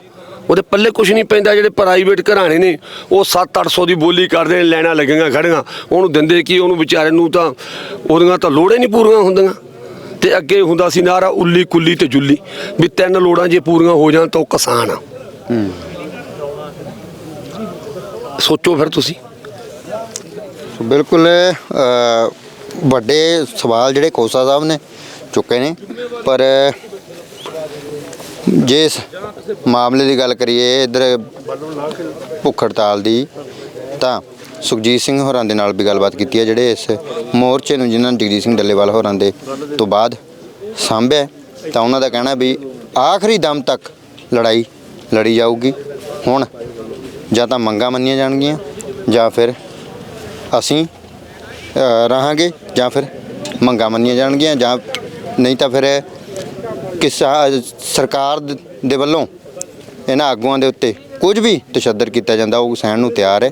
ਉਹਦੇ ਪੱਲੇ ਕੁਝ ਨਹੀਂ ਪੈਂਦਾ, ਜਿਹੜੇ ਪ੍ਰਾਈਵੇਟ ਘਰਾਣੇ ਨੇ, ਉਹ 7-800 ਦੀ ਬੋਲੀ ਕਰਦੇ ਨੇ, ਲੈਣਾ ਲੱਗੀਆਂ, ਖੜੀਆਂ। ਉਹਨੂੰ ਦਿੰਦੇ ਕੀ, ਉਹਨੂੰ ਵਿਚਾਰੇ ਨੂੰ ਤਾਂ ਉਹਦੀਆਂ ਤਾਂ ਲੋੜਾਂ ਨਹੀਂ ਪੂਰੀਆਂ ਹੁੰਦੀਆਂ। ਤੇ ਅੱਗੇ ਹੁੰਦਾ ਸੀ ਨਾਰਾ ਉੱਲੀ ਕੁੱਲੀ ਤੇ ਜੁੱਲੀ। ਵੀ ਤਿੰਨ ਲੋੜਾਂ ਜੇ ਪੂਰੀਆਂ ਹੋ ਜਾਣ ਤਾਂ ਉਹ ਕਿਸਾਨ ਆ। ਸੋਚੋ ਫਿਰ ਤੁਸੀਂ। ਬਿਲਕੁਲ ਵੱਡੇ ਸਵਾਲ ਜਿਹੜੇ ਕੋਸਾ ਸਾਹਿਬ ਨੇ ਚੁੱਕੇ ਨੇ, ਪਰ ਜੇ ਇਸ ਮਾਮਲੇ ਦੀ ਗੱਲ ਕਰੀਏ ਇਧਰ ਭੁੱਖ ਹੜਤਾਲ ਦੀ, ਤਾਂ ਸੁਖਜੀਤ ਸਿੰਘ ਹੋਰਾਂ ਦੇ ਨਾਲ ਵੀ ਗੱਲਬਾਤ ਕੀਤੀ ਹੈ, ਜਿਹੜੇ ਇਸ ਮੋਰਚੇ ਨੂੰ ਜਿਨ੍ਹਾਂ ਨੇ ਜਗਜੀਤ ਸਿੰਘ ਡੱਲੇਵਾਲ ਹੋਰਾਂ ਦੇ ਤੋਂ ਬਾਅਦ ਸਾਂਭਿਆ ਤਾਂ ਉਹਨਾਂ ਦਾ ਕਹਿਣਾ ਵੀ ਆਖਰੀ ਦਮ ਤੱਕ ਲੜਾਈ ਲੜੀ ਜਾਊਗੀ। ਹੁਣ ਜਾਂ ਤਾਂ ਮੰਗਾਂ ਮੰਨੀਆਂ ਜਾਣਗੀਆਂ ਜਾਂ ਫਿਰ ਅਸੀਂ ਰਹਾਂਗੇ ਜਾਂ ਫਿਰ ਮੰਗਾਂ ਮੰਨੀਆਂ ਜਾਣਗੀਆਂ ਜਾਂ ਨਹੀਂ ਤਾਂ ਫਿਰ ਕਿਸ ਸਰਕਾਰ ਦੇ ਵੱਲੋਂ ਇਹਨਾਂ ਆਗੂਆਂ ਦੇ ਉੱਤੇ ਕੁਝ ਵੀ ਤਸ਼ੱਦਦ ਕੀਤਾ ਜਾਂਦਾ, ਉਹ ਸਹਿਣ ਨੂੰ ਤਿਆਰ ਹੈ,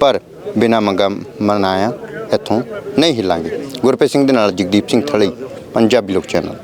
ਪਰ ਬਿਨਾਂ ਮੰਗਾਂ ਮਨਾਇਆ ਇੱਥੋਂ ਨਹੀਂ ਹਿੱਲਾਂਗੇ। ਗੁਰਪ੍ਰੀਤ ਸਿੰਘ ਦੇ ਨਾਲ ਜਗਦੀਪ ਸਿੰਘ ਥਲੀ, ਪੰਜਾਬੀ ਲੋਕ ਚੈਨਲ।